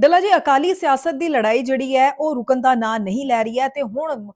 ਡੱਲਾ ਜੀ, ਅਕਾਲੀ ਸਿਆਸਤ ਦੀ ਲੜਾਈ ਜਿਹੜੀ ਹੈ, ਉਹ ਰੁਕਣ ਦਾ ਨਾਂ ਨਹੀਂ ਲੈ ਰਹੀ ਹੈ ਤੇ ਹੁਣ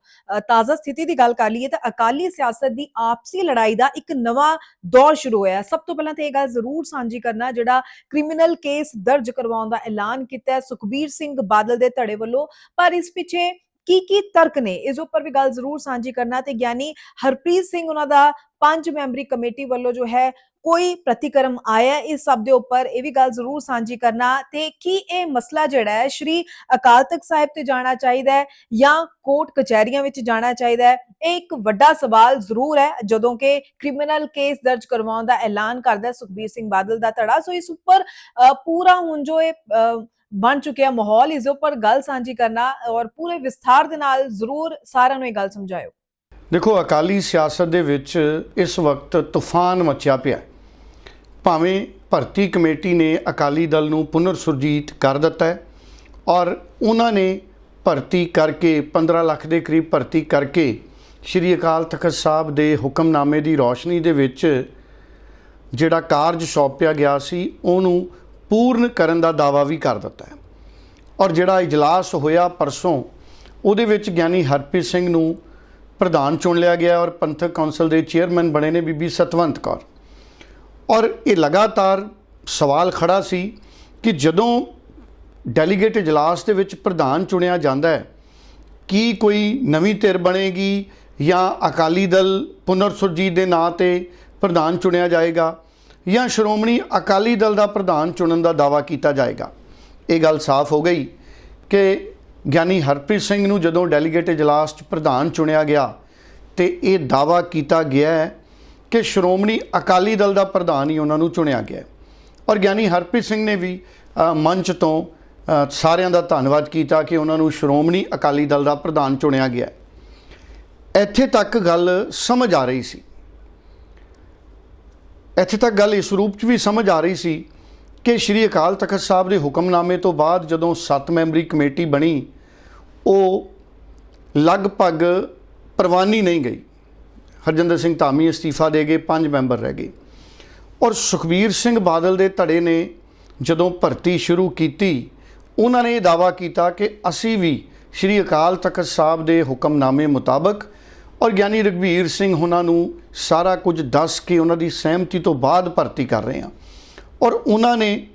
ਤਾਜ਼ਾ ਸਥਿਤੀ ਦੀ ਗੱਲ ਕਰ ਲਈਏ ਤਾਂ ਅਕਾਲੀ ਸਿਆਸਤ ਦੀ ਆਪਸੀ ਲੜਾਈ ਦਾ ਇੱਕ ਨਵਾਂ ਦੌਰ ਸ਼ੁਰੂ ਹੋਇਆ ਸਭ ਤੋਂ ਪਹਿਲਾਂ ਤਾਂ ਇਹ ਗੱਲ ਜ਼ਰੂਰ ਸਾਂਝੀ ਕਰਨਾ ਜਿਹੜਾ ਕ੍ਰਿਮੀਨਲ ਕੇਸ ਦਰਜ ਕਰਵਾਉਣ ਦਾ ਐਲਾਨ ਕੀਤਾ ਸੁਖਬੀਰ ਸਿੰਘ ਬਾਦਲ ਦੇ ਧੜੇ ਵੱਲੋਂ। ਪਰ ਇਸ ਪਿੱਛੇ ਕੀ ਕੀ ਤਰਕ ਨੇ? ਇਸ ਉੱਪਰ ਵੀ ਗੱਲ ਜ਼ਰੂਰ ਸਾਂਝੀ ਕਰਨਾ ਤੇ ਗਿਆਨੀ ਹਰਪ੍ਰੀਤ ਸਿੰਘ ਉਹਨਾਂ ਦਾ ਪੰਜ ਮੈਂਬਰੀ ਕਮੇਟੀ ਵੱਲੋਂ ਜੋ ਹੈ ਕੋਈ ਪ੍ਰਤੀਕਰਮ ਆਇਆ ਇਸ ਸਭ ਦੇ ਉੱਪਰ, ਇਹ ਵੀ ਗੱਲ ਜ਼ਰੂਰ ਸਾਂਝੀ ਕਰਨਾ ਤੇ ਕੀ ਇਹ ਮਸਲਾ ਜਿਹੜਾ ਹੈ ਸ਼੍ਰੀ ਅਕਾਲ ਤਖਤ ਸਾਹਿਬ ਤੇ ਜਾਣਾ ਚਾਹੀਦਾ ਹੈ ਜਾਂ ਕੋਰਟ ਕਚਹਿਰੀਆਂ ਵਿੱਚ ਜਾਣਾ ਚਾਹੀਦਾ ਹੈ? ਇਹ ਇੱਕ ਵੱਡਾ ਸਵਾਲ ਜ਼ਰੂਰ ਹੈ ਜਦੋਂ ਕਿ ਕ੍ਰਿਮੀਨਲ ਕੇਸ ਦਰਜ ਕਰਵਾਉਣ ਦਾ ਐਲਾਨ ਕਰਦਾ ਸੁਖਬੀਰ ਸਿੰਘ ਬਾਦਲ ਦਾ ਧੜਾ। ਸੋ ਇਸ ਉੱਪਰ ਪੂਰਾ ਹੁਣ ਜੋ ਇਹ ਬਣ ਚੁੱਕਿਆ ਮਾਹੌਲ, ਇਸ ਉੱਪਰ ਗੱਲ ਸਾਂਝੀ ਕਰਨਾ ਔਰ ਪੂਰੇ ਵਿਸਥਾਰ ਦੇ ਨਾਲ ਜ਼ਰੂਰ ਸਾਰਿਆਂ ਨੂੰ ਇਹ ਗੱਲ ਸਮਝਾਇਓ। ਦੇਖੋ, ਅਕਾਲੀ ਸਿਆਸਤ ਦੇ ਵਿੱਚ ਇਸ ਵਕਤ ਤੂਫਾਨ ਮਚਿਆ ਪਿਆ ਭਾਵੇਂ ਭਰਤੀ ਕਮੇਟੀ ਨੇ ਅਕਾਲੀ ਦਲ ਨੂੰ ਪੁਨਰ ਸੁਰਜੀਤ ਕਰ ਦਿੱਤਾ ਹੈ ਔਰ ਉਹਨਾਂ ਨੇ ਭਰਤੀ ਕਰਕੇ 15 ਲੱਖ ਦੇ ਕਰੀਬ ਭਰਤੀ ਕਰਕੇ ਸ਼੍ਰੀ ਅਕਾਲ ਤਖਤ ਸਾਹਿਬ ਦੇ ਹੁਕਮਨਾਮੇ ਦੀ ਰੌਸ਼ਨੀ ਦੇ ਵਿੱਚ ਜਿਹੜਾ ਕਾਰਜ ਸੌਂਪਿਆ ਗਿਆ ਸੀ, ਉਹਨੂੰ ਪੂਰਨ ਕਰਨ ਦਾ ਦਾਵਾ ਵੀ ਕਰ ਦਿੱਤਾ ਹੈ। ਔਰ ਜਿਹੜਾ ਇਜਲਾਸ ਹੋਇਆ ਪਰਸੋਂ, ਉਹਦੇ ਵਿੱਚ ਗਿਆਨੀ ਹਰਪ੍ਰੀਤ ਸਿੰਘ ਨੂੰ ਪ੍ਰਧਾਨ ਚੁਣ ਲਿਆ ਗਿਆ ਔਰ ਪੰਥਕ ਕੌਂਸਲ ਦੇ ਚੇਅਰਮੈਨ ਬਣੇ ਨੇ ਬੀਬੀ ਸਤਵੰਤ ਕੌਰ। ਔਰ ਇਹ ਲਗਾਤਾਰ ਸਵਾਲ ਖੜਾ ਸੀ ਕਿ ਜਦੋਂ ਡੈਲੀਗੇਟ ਇਜਲਾਸ ਦੇ ਵਿੱਚ ਪ੍ਰਧਾਨ ਚੁਣਿਆ ਜਾਂਦਾ ਹੈ, ਕੀ ਕੋਈ ਨਵੀਂ ਧਿਰ ਬਣੇਗੀ ਜਾਂ ਅਕਾਲੀ ਦਲ ਪੁਨਰ ਸੁਰਜੀਤ ਦੇ ਨਾਂ ਤੇ ਪ੍ਰਧਾਨ ਚੁਣਿਆ ਜਾਏਗਾ ਜਾਂ ਸ਼੍ਰੋਮਣੀ ਅਕਾਲੀ ਦਲ ਦਾ ਪ੍ਰਧਾਨ ਚੁਣਨ ਦਾ ਦਾਵਾ ਕੀਤਾ ਜਾਏਗਾ? ਇਹ ਗੱਲ ਸਾਫ਼ ਹੋ ਗਈ ਕਿ ਗਿਆਨੀ ਹਰਪ੍ਰੀਤ ਸਿੰਘ ਨੂੰ ਜਦੋਂ ਡੈਲੀਗੇਟ ਇਜਲਾਸ 'ਚ ਪ੍ਰਧਾਨ ਚੁਣਿਆ ਗਿਆ ਤੇ ਇਹ ਦਾਵਾ ਕੀਤਾ ਗਿਆ ਹੈ ਕਿ ਸ਼੍ਰੋਮਣੀ ਅਕਾਲੀ ਦਲ ਦਾ ਪ੍ਰਧਾਨ ਹੀ ਉਹਨਾਂ ਨੂੰ ਚੁਣਿਆ ਗਿਆ ਔਰ ਗਿਆਨੀ ਹਰਪ੍ਰੀਤ ਸਿੰਘ ਨੇ ਵੀ ਮੰਚ ਤੋਂ ਸਾਰਿਆਂ ਦਾ ਧੰਨਵਾਦ ਕੀਤਾ ਕਿ ਉਹਨਾਂ ਨੂੰ ਸ਼੍ਰੋਮਣੀ ਅਕਾਲੀ ਦਲ ਦਾ ਪ੍ਰਧਾਨ ਚੁਣਿਆ ਗਿਆ ਇੱਥੇ ਤੱਕ ਗੱਲ ਸਮਝ ਆ ਰਹੀ ਸੀ। ਇੱਥੇ ਤੱਕ ਗੱਲ ਇਸ ਰੂਪ 'ਚ ਵੀ ਸਮਝ ਆ ਰਹੀ ਸੀ ਕਿ ਸ਼੍ਰੀ ਅਕਾਲ ਤਖਤ ਸਾਹਿਬ ਦੇ ਹੁਕਮਨਾਮੇ ਤੋਂ ਬਾਅਦ ਜਦੋਂ 7 ਮੈਂਬਰੀ ਕਮੇਟੀ ਬਣੀ ਉਹ ਲਗਭਗ ਪ੍ਰਵਾਨੀ ਨਹੀਂ ਗਈ। ਹਰਜਿੰਦਰ ਸਿੰਘ ਧਾਮੀ ਅਸਤੀਫਾ ਦੇ ਗਏ ਪੰਜ ਮੈਂਬਰ ਰਹਿ ਗਏ। ਔਰ ਸੁਖਬੀਰ ਸਿੰਘ ਬਾਦਲ ਦੇ ਧੜੇ ਨੇ ਜਦੋਂ ਭਰਤੀ ਸ਼ੁਰੂ ਕੀਤੀ, ਉਹਨਾਂ ਨੇ ਇਹ ਦਾਵਾ ਕੀਤਾ ਕਿ ਅਸੀਂ ਵੀ ਸ਼੍ਰੀ ਅਕਾਲ ਤਖਤ ਸਾਹਿਬ ਦੇ ਹੁਕਮਨਾਮੇ ਮੁਤਾਬਕ ਔਰ ਗਿਆਨੀ ਰਗਵੀਰ ਸਿੰਘ ਉਹਨਾਂ ਨੂੰ ਸਾਰਾ ਕੁਝ ਦੱਸ ਕੇ ਉਹਨਾਂ ਦੀ ਸਹਿਮਤੀ ਤੋਂ ਬਾਅਦ ਭਰਤੀ ਕਰ ਰਹੇ ਹਾਂ। ਔਰ ਉਹਨਾਂ ਨੇ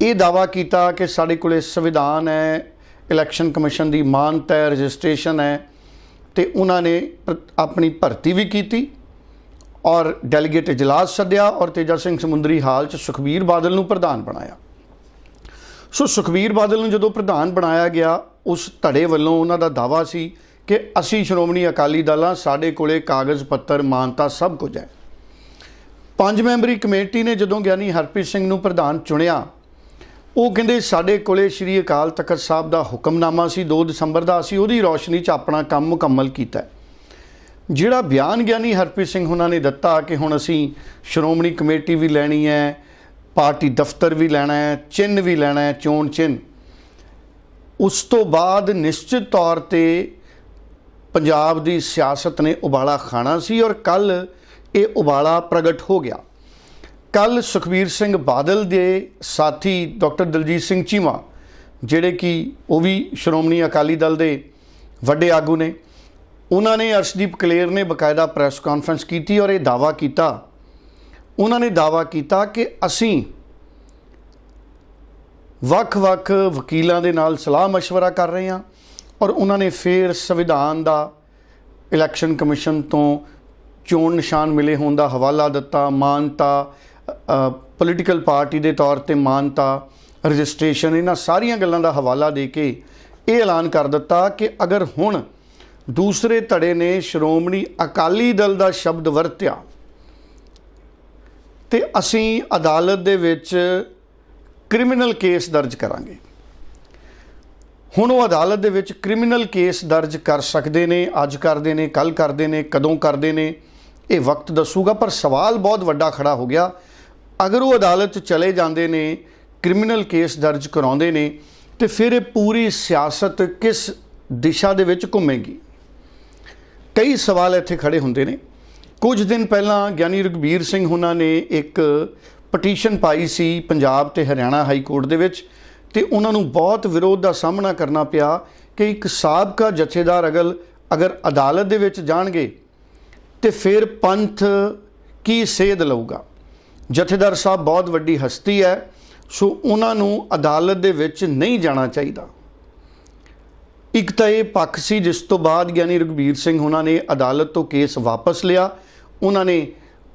ਇਹ ਦਾਵਾ ਕੀਤਾ ਕਿ ਸਾਡੇ ਕੋਲੇ ਸੰਵਿਧਾਨ ਹੈ ਇਲੈਕਸ਼ਨ ਕਮਿਸ਼ਨ ਦੀ ਮਾਨਤਾ ਹੈ ਰਜਿਸਟ੍ਰੇਸ਼ਨ ਹੈ ਤੇ ਉਹਨਾਂ ਨੇ ਆਪਣੀ ਭਰਤੀ ਵੀ ਕੀਤੀ ਔਰ ਡੈਲੀਗੇਟ ਇਜਲਾਸ ਸੱਦਿਆ ਔਰ ਤੇਜਾ ਸਿੰਘ ਸਮੁੰਦਰੀ ਹਾਲ ਚ ਸੁਖਬੀਰ ਬਾਦਲ ਨੂੰ ਪ੍ਰਧਾਨ ਬਣਾਇਆ। ਸੋ ਸੁਖਬੀਰ ਬਾਦਲ ਨੂੰ ਜਦੋਂ ਪ੍ਰਧਾਨ ਬਣਾਇਆ ਗਿਆ, ਉਸ ਧੜੇ ਵੱਲੋਂ ਉਹਨਾਂ ਦਾ ਦਾਵਾ ਸੀ ਕਿ ਅਸੀਂ ਸ਼੍ਰੋਮਣੀ ਅਕਾਲੀ ਦਲ ਹਾਂ ਸਾਡੇ ਕੋਲੇ ਕਾਗਜ਼, ਪੱਤਰ, ਮਾਨਤਾ ਸਭ ਕੁਝ ਹੈ। ਪੰਜ ਮੈਂਬਰੀ ਕਮੇਟੀ ਨੇ ਜਦੋਂ ਗਿਆਨੀ ਹਰਪ੍ਰੀਤ ਸਿੰਘ ਨੂੰ ਪ੍ਰਧਾਨ ਚੁਣਿਆ ਉਹ ਕਹਿੰਦੇ, ਸਾਡੇ ਕੋਲੇ ਸ਼੍ਰੀ ਅਕਾਲ ਤਖਤ ਸਾਹਿਬ ਦਾ ਹੁਕਮਨਾਮਾ ਸੀ 2 ਦਸੰਬਰ ਦਾ। ਅਸੀਂ ਉਹਦੀ ਰੌਸ਼ਨੀ 'ਚ ਆਪਣਾ ਕੰਮ ਮੁਕੰਮਲ ਕੀਤਾ ਜਿਹੜਾ ਬਿਆਨ ਗਿਆਨੀ ਹਰਪ੍ਰੀਤ ਸਿੰਘ ਉਹਨਾਂ ਨੇ ਦਿੱਤਾ ਕਿ ਹੁਣ ਅਸੀਂ ਸ਼੍ਰੋਮਣੀ ਕਮੇਟੀ ਵੀ ਲੈਣੀ ਹੈ, ਪਾਰਟੀ ਦਫ਼ਤਰ ਵੀ ਲੈਣਾ ਹੈ, ਚਿੰਨ੍ਹ ਵੀ ਲੈਣਾ ਹੈ, ਚੋਣ ਚਿੰਨ੍ਹ। ਉਸ ਤੋਂ ਬਾਅਦ ਨਿਸ਼ਚਿਤ ਤੌਰ ਤੇ ਪੰਜਾਬ ਦੀ ਸਿਆਸਤ ਨੇ ਉਬਾਲਾ ਖਾਣਾ ਸੀ ਔਰ ਕੱਲ ਇਹ ਉਬਾਲਾ ਪ੍ਰਗਟ ਹੋ ਗਿਆ। ਕੱਲ ਸੁਖਬੀਰ ਸਿੰਘ ਬਾਦਲ ਦੇ ਸਾਥੀ ਡਾਕਟਰ ਦਲਜੀਤ ਸਿੰਘ ਚੀਮਾ, ਜਿਹੜੇ ਕਿ ਉਹ ਵੀ ਸ਼੍ਰੋਮਣੀ ਅਕਾਲੀ ਦਲ ਦੇ ਵੱਡੇ ਆਗੂ ਨੇ, ਉਹਨਾਂ ਨੇ ਅਰਸ਼ਦੀਪ ਕਲੇਰ ਨੇ ਬਕਾਇਦਾ ਪ੍ਰੈਸ ਕਾਨਫਰੰਸ ਕੀਤੀ ਔਰ ਇਹ ਦਾਵਾ ਕੀਤਾ। ਉਹਨਾਂ ਨੇ ਦਾਵਾ ਕੀਤਾ ਕਿ ਅਸੀਂ ਵੱਖ-ਵੱਖ ਵਕੀਲਾਂ ਦੇ ਨਾਲ ਸਲਾਹ مشਵਰਾ ਕਰ ਰਹੇ ਹਾਂ ਔਰ ਉਹਨਾਂ ਨੇ ਫੇਰ ਸੰਵਿਧਾਨ ਦਾ ਇਲੈਕਸ਼ਨ ਕਮਿਸ਼ਨ ਤੋਂ ਚੋਣ ਨਿਸ਼ਾਨ ਮਿਲੇ ਹੋਣ ਦਾ ਹਵਾਲਾ ਦਿੱਤਾ, ਮਾਨਤਾ ਪੋਲੀਟੀਕਲ ਪਾਰਟੀ ਦੇ ਤੌਰ ਤੇ ਮਾਨਤਾ ਰਜਿਸਟ੍ਰੇਸ਼ਨ ਇਹਨਾਂ ਸਾਰੀਆਂ ਗੱਲਾਂ ਦਾ ਹਵਾਲਾ ਦੇ ਕੇ ਇਹ ਐਲਾਨ ਕਰ ਦਿੱਤਾ ਕਿ ਅਗਰ ਹੁਣ ਦੂਸਰੇ ਧੜੇ ਨੇ ਸ਼੍ਰੋਮਣੀ ਅਕਾਲੀ ਦਲ ਦਾ ਸ਼ਬਦ ਵਰਤਿਆ, ਤੇ ਅਸੀਂ ਅਦਾਲਤ ਦੇ ਵਿੱਚ ਕ੍ਰਿਮੀਨਲ ਕੇਸ ਦਰਜ ਕਰਾਂਗੇ। ਹੁਣ ਉਹ ਅਦਾਲਤ ਦੇ ਵਿੱਚ ਕ੍ਰਿਮੀਨਲ ਕੇਸ ਦਰਜ ਕਰ ਸਕਦੇ ਨੇ, ਅੱਜ ਕਰਦੇ ਨੇ ਕੱਲ ਕਰਦੇ ਨੇ, ਕਦੋਂ ਕਰਦੇ ਨੇ, ਇਹ ਵਕਤ ਦੱਸੂਗਾ, ਪਰ ਸਵਾਲ ਬਹੁਤ ਵੱਡਾ ਖੜਾ ਹੋ ਗਿਆ ਅਗਰ ਉਹ ਅਦਾਲਤ 'ਚ ਚਲੇ ਜਾਂਦੇ ਨੇ, ਕ੍ਰਿਮੀਨਲ ਕੇਸ ਦਰਜ ਕਰਾਉਂਦੇ ਨੇ, ਤੇ ਫਿਰ ਇਹ ਪੂਰੀ ਸਿਆਸਤ ਕਿਸ ਦਿਸ਼ਾ ਦੇ ਵਿੱਚ ਘੁੰਮੇਗੀ? ਕਈ ਸਵਾਲ ਇੱਥੇ ਖੜੇ ਹੁੰਦੇ ਨੇ। ਕੁਝ ਦਿਨ ਪਹਿਲਾਂ ਗਿਆਨੀ ਰਘਬੀਰ ਸਿੰਘ ਹੁਣਾਂ ਨੇ ਇੱਕ ਪਟੀਸ਼ਨ ਪਾਈ ਸੀ ਪੰਜਾਬ ਤੇ ਹਰਿਆਣਾ ਹਾਈ ਕੋਰਟ ਦੇ ਵਿੱਚ, ਤੇ ਉਹਨਾਂ ਨੂੰ ਬਹੁਤ ਵਿਰੋਧ ਦਾ ਸਾਹਮਣਾ ਕਰਨਾ ਪਿਆ ਕਿ ਇੱਕ ਸਾਬਕਾ ਜਥੇਦਾਰ ਅਗਲ ਅਗਰ ਅਦਾਲਤ ਦੇ ਵਿੱਚ ਜਾਣਗੇ, ਤੇ ਫਿਰ ਪੰਥ ਕੀ ਸੇਧ ਲਊਗਾ? ਜਥੇਦਾਰ ਸਾਹਿਬ ਬਹੁਤ ਵੱਡੀ ਹਸਤੀ ਹੈ, ਸੋ ਉਹਨਾਂ ਨੂੰ ਅਦਾਲਤ ਦੇ ਵਿੱਚ ਨਹੀਂ ਜਾਣਾ ਚਾਹੀਦਾ। ਇੱਕ ਤਾਂ ਇਹ ਪੱਖ ਸੀ ਜਿਸ ਤੋਂ ਬਾਅਦ ਗਿਆਨੀ ਰਘਬੀਰ ਸਿੰਘ ਉਹਨਾਂ ਨੇ ਅਦਾਲਤ ਤੋਂ ਕੇਸ ਵਾਪਸ ਲਿਆ। ਉਹਨਾਂ ਨੇ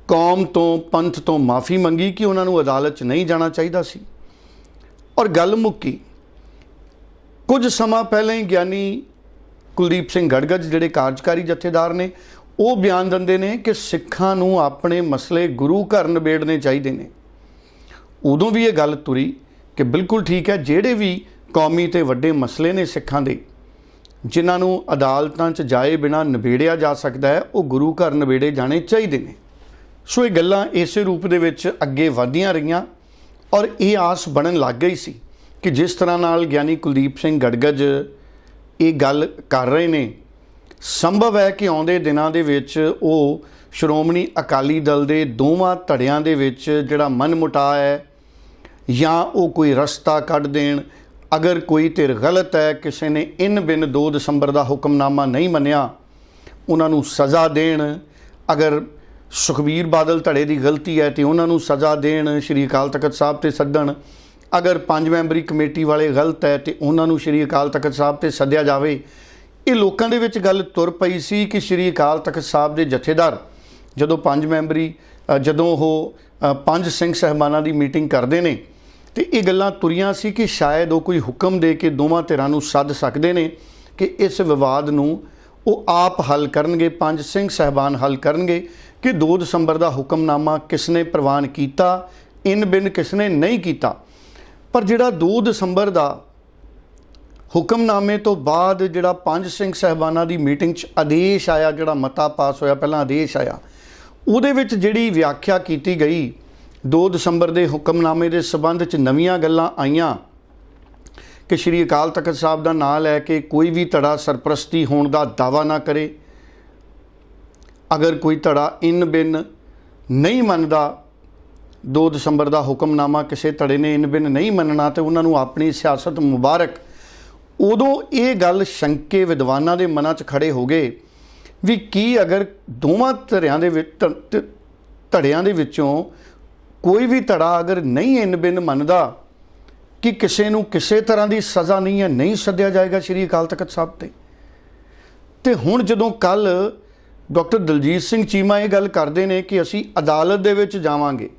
ਕੌਮ ਤੋਂ, ਪੰਥ ਤੋਂ ਮਾਫੀ ਮੰਗੀ ਕਿ ਉਹਨਾਂ ਨੂੰ ਅਦਾਲਤ 'ਚ ਨਹੀਂ ਜਾਣਾ ਚਾਹੀਦਾ ਸੀ। ਔਰ ਗੱਲ ਮੁੱਕੀ। ਕੁਝ ਸਮਾਂ ਪਹਿਲਾਂ ਹੀ ਗਿਆਨੀ ਕੁਲਦੀਪ ਸਿੰਘ ਗੜਗੜ ਜਿਹੜੇ ਕਾਰਜਕਾਰੀ ਜਥੇਦਾਰ ਨੇ ਉਹ ਬਿਆਨ ਦਿੰਦੇ ਨੇ ਕਿ ਸਿੱਖਾਂ ਨੂੰ ਆਪਣੇ ਮਸਲੇ ਗੁਰੂ ਘਰ ਨਿਬੇੜਨੇ ਚਾਹੀਦੇ ਨੇ। ਉਦੋਂ ਵੀ ਇਹ ਗੱਲ ਤੁਰੀ ਕਿ ਬਿਲਕੁਲ ਠੀਕ ਹੈ, ਜਿਹੜੇ ਵੀ ਕੌਮੀ ਤੇ ਵੱਡੇ ਮਸਲੇ ਨੇ ਸਿੱਖਾਂ ਦੇ, ਜਿਨ੍ਹਾਂ ਨੂੰ ਅਦਾਲਤਾਂ 'ਚ ਜਾਏ ਬਿਨਾ ਨਿਬੇੜਿਆ ਜਾ ਸਕਦਾ ਹੈ, ਉਹ ਗੁਰੂ ਘਰ ਨਿਬੇੜੇ ਜਾਣੇ ਚਾਹੀਦੇ ਨੇ। ਸੋ ਇਹ ਗੱਲਾਂ ਇਸੇ ਰੂਪ ਦੇ ਵਿੱਚ ਅੱਗੇ ਵਧੀਆਂ ਰਹੀਆਂ ਔਰ ਇਹ ਆਸ ਬਣਨ ਲੱਗ ਗਈ ਸੀ ਕਿ ਜਿਸ ਤਰ੍ਹਾਂ ਨਾਲ ਗਿਆਨੀ ਕੁਲਦੀਪ ਸਿੰਘ ਗੜਗੜ ਇਹ ਗੱਲ ਕਰ ਰਹੇ ਨੇ ਸੰਭਵ ਹੈ ਕਿ ਆਉਂਦੇ ਦਿਨਾਂ ਦੇ ਵਿੱਚ ਉਹ ਸ਼੍ਰੋਮਣੀ ਅਕਾਲੀ ਦਲ ਦੇ ਦੋਵਾਂ ਧੜਿਆਂ ਦੇ ਵਿੱਚ ਜਿਹੜਾ ਮਨਮੁਟਾਅ ਹੈ ਜਾਂ ਉਹ ਕੋਈ ਰਸਤਾ ਕੱਢ ਦੇਣ। ਅਗਰ ਕੋਈ ਧਿਰ ਗਲਤ ਹੈ, ਕਿਸੇ ਨੇ ਇਨ ਬਿਨ 2 ਦਸੰਬਰ ਦਾ ਹੁਕਮਨਾਮਾ ਨਹੀਂ ਮੰਨਿਆ, ਉਹਨਾਂ ਨੂੰ ਸਜ਼ਾ ਦੇਣ। ਅਗਰ ਸੁਖਬੀਰ ਬਾਦਲ ਧੜੇ ਦੀ ਗਲਤੀ ਹੈ ਤੇ ਉਹਨਾਂ ਨੂੰ ਸਜ਼ਾ ਦੇਣ, ਸ਼੍ਰੀ ਅਕਾਲ ਤਖਤ ਸਾਹਿਬ ਤੇ ਸੱਦਣ। ਅਗਰ ਪੰਜ ਮੈਂਬਰੀ ਕਮੇਟੀ ਵਾਲੇ ਗਲਤ ਹੈ ਤੇ ਉਹਨਾਂ ਨੂੰ ਸ਼੍ਰੀ ਅਕਾਲ ਤਖਤ ਸਾਹਿਬ ਤੇ ਸੱਦਿਆ ਜਾਵੇ ਇਹ ਲੋਕਾਂ ਦੇ ਵਿੱਚ ਗੱਲ ਤੁਰ ਪਈ ਸੀ ਕਿ ਸ਼੍ਰੀ ਅਕਾਲ ਤਖਤ ਸਾਹਿਬ ਦੇ ਜਥੇਦਾਰ ਜਦੋਂ ਪੰਜ ਮੈਂਬਰੀ ਜਦੋਂ ਉਹ ਪੰਜ ਸਿੰਘ ਸਹਿਬਾਨਾਂ ਦੀ ਮੀਟਿੰਗ ਕਰਦੇ ਨੇ, ਤੇ ਇਹ ਗੱਲਾਂ ਤੁਰੀਆਂ ਸੀ ਕਿ ਸ਼ਾਇਦ ਉਹ ਕੋਈ ਹੁਕਮ ਦੇ ਕੇ ਦੋਵਾਂ ਧਿਰਾਂ ਨੂੰ ਸੱਦ ਸਕਦੇ ਨੇ ਕਿ ਇਸ ਵਿਵਾਦ ਨੂੰ ਉਹ ਆਪ ਹੱਲ ਕਰਨਗੇ, ਪੰਜ ਸਿੰਘ ਸਹਿਬਾਨ ਹੱਲ ਕਰਨਗੇ, ਕਿ 2 ਦਸੰਬਰ ਦਾ ਹੁਕਮਨਾਮਾ ਕਿਸਨੇ ਪ੍ਰਵਾਨ ਕੀਤਾ, ਇਨ ਬਿਨ ਕਿਸਨੇ ਨਹੀਂ ਕੀਤਾ। ਪਰ ਜਿਹੜਾ 2 ਦਸੰਬਰ ਦਾ ਹੁਕਮਨਾਮੇ ਤੋਂ ਬਾਅਦ ਜਿਹੜਾ ਪੰਜ ਸਿੰਘ ਸਹਿਬਾਨਾਂ ਦੀ ਮੀਟਿੰਗ 'ਚ ਆਦੇਸ਼ ਆਇਆ, ਜਿਹੜਾ ਮਤਾ ਪਾਸ ਹੋਇਆ, ਪਹਿਲਾਂ ਆਦੇਸ਼ ਆਇਆ, ਉਹਦੇ ਵਿੱਚ ਜਿਹੜੀ ਵਿਆਖਿਆ ਕੀਤੀ ਗਈ 2 ਦਸੰਬਰ ਦੇ ਹੁਕਮਨਾਮੇ ਦੇ ਸਬੰਧ 'ਚ ਨਵੀਆਂ ਗੱਲਾਂ ਆਈਆਂ ਕਿ ਸ਼੍ਰੀ ਅਕਾਲ ਤਖਤ ਸਾਹਿਬ ਦਾ ਨਾਮ ਲੈ ਕੇ ਕੋਈ ਵੀ ਧੜਾ ਸਰਪ੍ਰਸਤੀ ਹੋਣ ਦਾ ਦਾਵਾ ਨਾ ਕਰੇ। ਅਗਰ ਕੋਈ ਧੜਾ ਇਨ ਬਿਨ ਨਹੀਂ ਮੰਨਦਾ 2 ਦਸੰਬਰ ਦਾ ਹੁਕਮਨਾਮਾ ਕਿਸੇ ਧੜੇ ਨੇ ਇਨ ਬਿਨ ਨਹੀਂ ਮੰਨਣਾ, ਤੇ ਉਹਨਾਂ ਨੂੰ ਆਪਣੀ ਸਿਆਸਤ ਮੁਬਾਰਕ ਉਦੋਂ ਇਹ ਗੱਲ ਸ਼ੰਕੇ ਵਿਦਵਾਨਾਂ ਦੇ ਮਨਾਂ 'ਚ ਖੜੇ ਹੋ ਗਏ ਵੀ ਕੀ ਅਗਰ ਦੋਵਾਂ ਧੜਿਆਂ ਦੇ ਵਿੱਚ ਧੜਿਆਂ ਦੇ ਵਿੱਚੋਂ ਕੋਈ ਵੀ ਧੜਾ ਅਗਰ ਨਹੀਂ ਇਨ ਬਿਨ ਮੰਨਦਾ, ਕਿ ਕਿਸੇ ਨੂੰ ਕਿਸੇ ਤਰ੍ਹਾਂ ਦੀ ਸਜ਼ਾ ਨਹੀਂ ਹੈ ਨਹੀਂ ਸੱਦਿਆ ਜਾਏਗਾ ਸ਼੍ਰੀ ਅਕਾਲ ਤਖਤ ਸਾਹਿਬ ਤੇ? ਤੇ ਹੁਣ ਜਦੋਂ ਕੱਲ ਡਾਕਟਰ ਦਲਜੀਤ ਸਿੰਘ ਚੀਮਾ ਇਹ ਗੱਲ ਕਰਦੇ ਨੇ ਕਿ ਅਸੀਂ ਅਦਾਲਤ ਦੇ ਵਿੱਚ ਜਾਵਾਂਗੇ,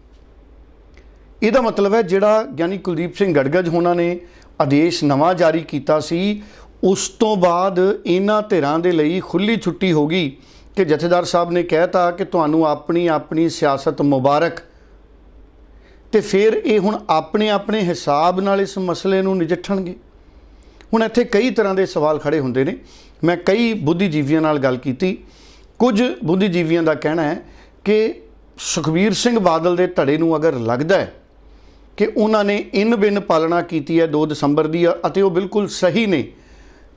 ਇਹਦਾ ਮਤਲਬ ਹੈ ਜਿਹੜਾ ਗਿਆਨੀ ਕੁਲਦੀਪ ਸਿੰਘ ਗੜਗੜ ਹੋਣਾ ਨੇ ਆਦੇਸ਼ ਨਵਾਂ ਜਾਰੀ ਕੀਤਾ ਸੀ, ਉਸ ਤੋਂ ਬਾਅਦ ਇਹਨਾਂ ਧਿਰਾਂ ਦੇ ਲਈ ਖੁੱਲੀ ਛੁੱਟੀ ਹੋ ਗਈ ਕਿ ਜਥੇਦਾਰ ਸਾਹਿਬ ਨੇ ਕਹਿਤਾ ਕਿ ਤੁਹਾਨੂੰ ਆਪਣੀ ਆਪਣੀ ਸਿਆਸਤ ਮੁਬਾਰਕ। ਤੇ ਫਿਰ ਇਹ ਹੁਣ ਆਪਣੇ ਆਪਣੇ ਹਿਸਾਬ ਨਾਲ ਇਸ ਮਸਲੇ ਨੂੰ ਨਜਿੱਠਣਗੇ। ਹੁਣ ਇੱਥੇ ਕਈ ਤਰ੍ਹਾਂ ਦੇ ਸਵਾਲ ਖੜੇ ਹੁੰਦੇ ਨੇ। ਮੈਂ ਕਈ ਬੁੱਧੀਜੀਵੀਆਂ ਨਾਲ ਗੱਲ ਕੀਤੀ। ਕੁਝ ਬੁੱਧੀਜੀਵੀਆਂ ਦਾ ਕਹਿਣਾ ਹੈ ਕਿ ਸੁਖਬੀਰ ਸਿੰਘ ਬਾਦਲ ਦੇ ਧੜੇ ਨੂੰ ਅਗਰ ਲੱਗਦਾ ਹੈ ਕਿ ਉਹਨਾਂ ਨੇ ਇਨ ਬਿਨ ਪਾਲਣਾ ਕੀਤੀ ਹੈ 2 ਦਸੰਬਰ ਦੀ ਅਤੇ ਉਹ ਬਿਲਕੁਲ ਸਹੀ ਨੇ।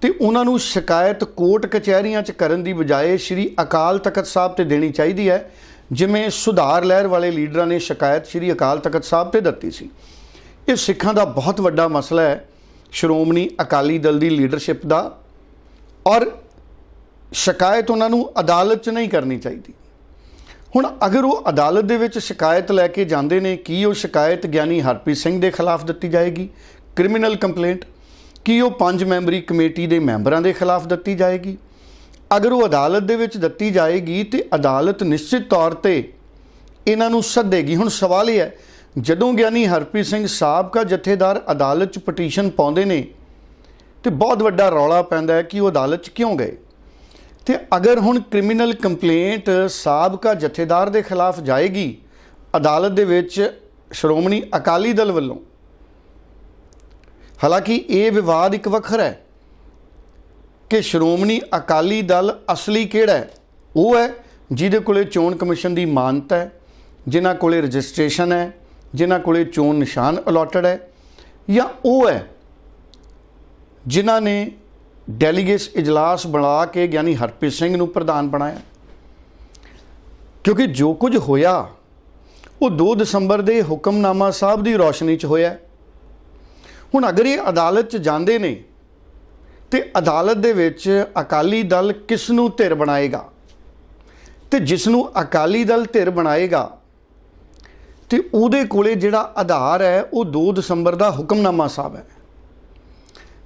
ਤੇ ਉਹਨਾਂ ਨੂੰ ਸ਼ਿਕਾਇਤ ਕੋਰਟ ਕਚਹਿਰੀਆਂ 'ਚ ਕਰਨ ਦੀ ਬਜਾਏ ਸ਼੍ਰੀ ਅਕਾਲ ਤਖਤ ਸਾਹਿਬ ਤੇ ਦੇਣੀ ਚਾਹੀਦੀ ਹੈ, ਜਿਵੇਂ ਸੁਧਾਰ ਲਹਿਰ ਵਾਲੇ ਲੀਡਰਾਂ ਨੇ ਸ਼ਿਕਾਇਤ ਸ਼੍ਰੀ ਅਕਾਲ ਤਖਤ ਸਾਹਿਬ ਤੇ ਦਿੱਤੀ ਸੀ। ਇਹ ਸਿੱਖਾਂ ਦਾ ਬਹੁਤ ਵੱਡਾ ਮਸਲਾ ਹੈ, ਸ਼੍ਰੋਮਣੀ ਅਕਾਲੀ ਦਲ ਦੀ ਲੀਡਰਸ਼ਿਪ ਦਾ। ਔਰ ਸ਼ਿਕਾਇਤ ਉਹਨਾਂ ਨੂੰ ਅਦਾਲਤ 'ਚ ਨਹੀਂ ਕਰਨੀ ਚਾਹੀਦੀ। ਹੁਣ ਅਗਰ ਉਹ ਅਦਾਲਤ ਦੇ ਵਿੱਚ ਸ਼ਿਕਾਇਤ ਲੈ ਕੇ ਜਾਂਦੇ ਨੇ, ਕੀ ਉਹ ਸ਼ਿਕਾਇਤ ਗਿਆਨੀ ਹਰਪ੍ਰੀਤ ਸਿੰਘ ਦੇ ਖਿਲਾਫ ਦਿੱਤੀ ਜਾਏਗੀ? ਕ੍ਰਿਮੀਨਲ ਕੰਪਲੇਂਟ, ਕੀ ਉਹ ਪੰਜ ਮੈਂਬਰੀ ਕਮੇਟੀ ਦੇ ਮੈਂਬਰਾਂ ਦੇ ਖਿਲਾਫ ਦਿੱਤੀ ਜਾਏਗੀ? ਅਗਰ ਉਹ ਅਦਾਲਤ ਦੇ ਵਿੱਚ ਦਿੱਤੀ ਜਾਏਗੀ ਤੇ ਅਦਾਲਤ ਨਿਸ਼ਚਿਤ ਤੌਰ ਤੇ ਇਹਨਾਂ ਨੂੰ ਸੱਦੇਗੀ। ਹੁਣ ਸਵਾਲ ਇਹ ਹੈ, ਜਦੋਂ ਗਿਆਨੀ ਹਰਪ੍ਰੀਤ ਸਿੰਘ ਸਾਬਕਾ ਜਥੇਦਾਰ ਅਦਾਲਤ 'ਚ ਪਟੀਸ਼ਨ ਪਾਉਂਦੇ ਨੇ, ਤੇ ਬਹੁਤ ਵੱਡਾ ਰੌਲਾ ਪੈਂਦਾ ਹੈ ਕਿ ਉਹ ਅਦਾਲਤ 'ਚ ਕਿਉਂ ਗਏ? ਤੇ ਅਗਰ ਹੁਣ ਕ੍ਰਿਮੀਨਲ ਕੰਪਲੇਂਟ ਸਾਬਕਾ ਜਥੇਦਾਰ ਦੇ ਖਿਲਾਫ ਜਾਏਗੀ, ਅਦਾਲਤ ਦੇ ਵਿੱਚ ਸ਼੍ਰੋਮਣੀ ਅਕਾਲੀ ਦਲ ਵੱਲੋਂ। ਹਾਲਾਂਕਿ ਇਹ ਵਿਵਾਦ ਇੱਕ ਵੱਖਰਾ ਹੈ ਕਿ ਸ਼੍ਰੋਮਣੀ ਅਕਾਲੀ ਦਲ ਅਸਲੀ ਕਿਹੜਾ ਹੈ? ਉਹ ਹੈ ਜਿਹਦੇ ਕੋਲੇ ਚੋਣ ਕਮਿਸ਼ਨ ਦੀ ਮਾਨਤਾ ਹੈ, ਜਿਨ੍ਹਾਂ ਕੋਲੇ ਰਜਿਸਟ੍ਰੇਸ਼ਨ ਹੈ, ਜਿਨ੍ਹਾਂ ਕੋਲੇ ਚੋਣ ਨਿਸ਼ਾਨ ਅਲੋਟਡ ਹੈ, ਜਾਂ ਉਹ ਹੈ ਜਿਨ੍ਹਾਂ ਨੇ ਡੈਲੀਗੇਟਸ ਇਜਲਾਸ ਬਣਾ ਕੇ ਗਿਆਨੀ ਹਰਪ੍ਰੀਤ ਸਿੰਘ ਨੂੰ ਪ੍ਰਧਾਨ ਬਣਾਇਆ। ਕਿਉਂਕਿ ਜੋ ਕੁਝ ਹੋਇਆ, ਉਹ 2 ਦਸੰਬਰ ਦੇ ਹੁਕਮਨਾਮਾ ਸਾਹਿਬ ਦੀ ਰੌਸ਼ਨੀ 'ਚ ਹੋਇਆ ਹੁਣ ਅਗਰ ਇਹ ਅਦਾਲਤ 'ਚ ਜਾਂਦੇ ਨੇ, ਤੇ ਅਦਾਲਤ ਦੇ ਵਿੱਚ ਅਕਾਲੀ ਦਲ ਕਿਸ ਨੂੰ ਧਿਰ ਬਣਾਏਗਾ? ਤੇ ਜਿਸ ਨੂੰ ਅਕਾਲੀ ਦਲ ਧਿਰ ਬਣਾਏਗਾ, ਤੇ ਉਹਦੇ ਕੋਲੇ ਜਿਹੜਾ ਆਧਾਰ ਹੈ, ਉਹ 2 ਦਸੰਬਰ ਦਾ ਹੁਕਮਨਾਮਾ ਸਾਹਿਬ ਹੈ।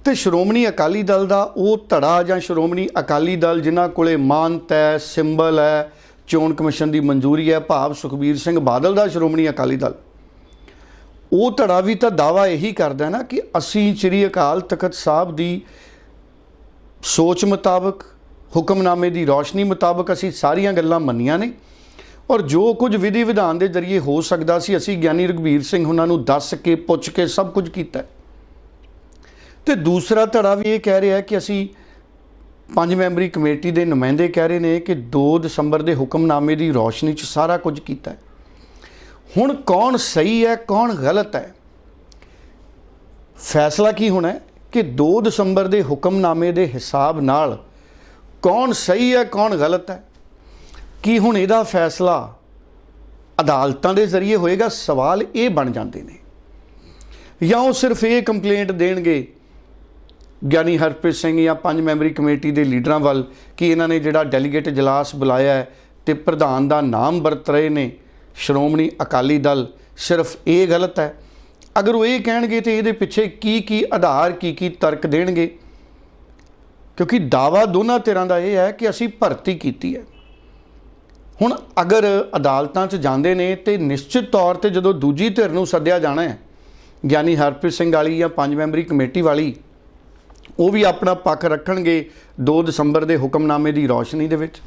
ਤੇ ਸ਼੍ਰੋਮਣੀ ਅਕਾਲੀ ਦਲ ਦਾ ਉਹ ਧੜਾ ਜਾਂ ਸ਼੍ਰੋਮਣੀ ਅਕਾਲੀ ਦਲ ਜਿਨ੍ਹਾਂ ਕੋਲੇ ਮਾਨਤ ਹੈ ਸਿੰਬਲ ਹੈ, ਚੋਣ ਕਮਿਸ਼ਨ ਦੀ ਮਨਜ਼ੂਰੀ ਹੈ, ਭਾਵ ਸੁਖਬੀਰ ਸਿੰਘ ਬਾਦਲ ਦਾ ਸ਼੍ਰੋਮਣੀ ਅਕਾਲੀ ਦਲ। ਉਹ ਧੜਾ ਵੀ ਤਾਂ ਦਾਵਾ ਇਹੀ ਕਰਦਾ ਨਾ ਕਿ ਅਸੀਂ ਸ੍ਰੀ ਅਕਾਲ ਤਖਤ ਸਾਹਿਬ ਦੀ ਸੋਚ ਮੁਤਾਬਕ, ਹੁਕਮਨਾਮੇ ਦੀ ਰੌਸ਼ਨੀ ਮੁਤਾਬਕ ਅਸੀਂ ਸਾਰੀਆਂ ਗੱਲਾਂ ਮੰਨੀਆਂ ਨੇ ਔਰ ਜੋ ਕੁਝ ਵਿਧੀ ਵਿਧਾਨ ਦੇ ਜ਼ਰੀਏ ਹੋ ਸਕਦਾ ਸੀ, ਅਸੀਂ ਗਿਆਨੀ ਰਘਬੀਰ ਸਿੰਘ ਉਹਨਾਂ ਨੂੰ ਦੱਸ ਕੇ, ਪੁੱਛ ਕੇ ਸਭ ਕੁਝ ਕੀਤਾ। ਤੇ ਦੂਸਰਾ ਧੜਾ ਵੀ ਇਹ ਕਹਿ ਰਿਹਾ ਕਿ ਅਸੀਂ ਪੰਜ ਮੈਂਬਰੀ ਕਮੇਟੀ ਦੇ ਨੁਮਾਇੰਦੇ ਕਹਿ ਰਹੇ ਨੇ ਕਿ 2 ਦਸੰਬਰ ਦੇ ਹੁਕਮਨਾਮੇ ਦੀ ਰੌਸ਼ਨੀ 'ਚ ਸਾਰਾ ਕੁਝ ਕੀਤਾ ਹੈ। ਹੁਣ ਕੌਣ ਸਹੀ ਹੈ, ਕੌਣ ਗਲਤ ਹੈ? ਫੈਸਲਾ ਕੀ ਹੋਣਾ ਹੈ ਕਿ 2 ਦਸੰਬਰ ਦੇ ਹੁਕਮਨਾਮੇ ਦੇ ਹਿਸਾਬ ਨਾਲ ਕੌਣ ਸਹੀ ਹੈ, ਕੌਣ ਗਲਤ ਹੈ? ਕੀ ਹੁਣ ਇਹਦਾ ਫੈਸਲਾ ਅਦਾਲਤਾਂ ਦੇ ਜ਼ਰੀਏ ਹੋਏਗਾ? ਸਵਾਲ ਇਹ ਬਣ ਜਾਂਦੇ ਨੇ। ਜਾਂ ਉਹ ਸਿਰਫ ਇਹ ਕੰਪਲੇਂਟ ਦੇਣਗੇ ਗਿਆਨੀ ਹਰਪ੍ਰੀਤ ਸਿੰਘ ਜਾਂ ਪੰਜ ਮੈਂਬਰੀ ਕਮੇਟੀ ਦੇ ਲੀਡਰਾਂ ਵੱਲ ਕਿ ਇਹਨਾਂ ਨੇ ਜਿਹੜਾ ਡੈਲੀਗੇਟ ਇਜਲਾਸ ਬੁਲਾਇਆ ਹੈ ਤੇ ਪ੍ਰਧਾਨ ਦਾ ਨਾਮ ਵਰਤ ਰਹੇ ਨੇ, ਸ਼੍ਰੋਮਣੀ ਅਕਾਲੀ ਦਲ ਸਿਰਫ ਇਹ ਗਲਤ ਹੈ। ਅਗਰ ਉਹ ਇਹ ਕਹਿਣਗੇ ਤੇ ਇਹਦੇ ਪਿੱਛੇ ਕੀ ਕੀ ਆਧਾਰ, ਕੀ ਕੀ ਤਰਕ ਦੇਣਗੇ? ਕਿਉਂਕਿ ਦਾਵਾ ਦੋਨਾਂ ਧਿਰਾਂ ਦਾ ਇਹ ਹੈ ਕਿ ਅਸੀਂ ਭਰਤੀ ਕੀਤੀ ਹੈ। ਹੁਣ ਅਗਰ ਅਦਾਲਤਾਂ 'ਚ ਜਾਂਦੇ ਨੇ ਤੇ ਨਿਸ਼ਚਿਤ ਤੌਰ ਤੇ ਜਦੋਂ ਦੂਜੀ ਧਿਰ ਨੂੰ ਸੱਦਿਆ ਜਾਣਾ ਹੈ, ਗਿਆਨੀ ਹਰਪ੍ਰੀਤ ਸਿੰਘ ਵਾਲੀ ਜਾਂ ਪੰਜ ਮੈਂਬਰੀ ਕਮੇਟੀ ਵਾਲੀ ਉਹ ਵੀ ਆਪਣਾ ਪੱਖ ਰੱਖਣਗੇ 2 ਦਸੰਬਰ ਦੇ ਹੁਕਮਨਾਮੇ ਦੀ ਰੌਸ਼ਨੀ ਦੇ ਵਿੱਚ।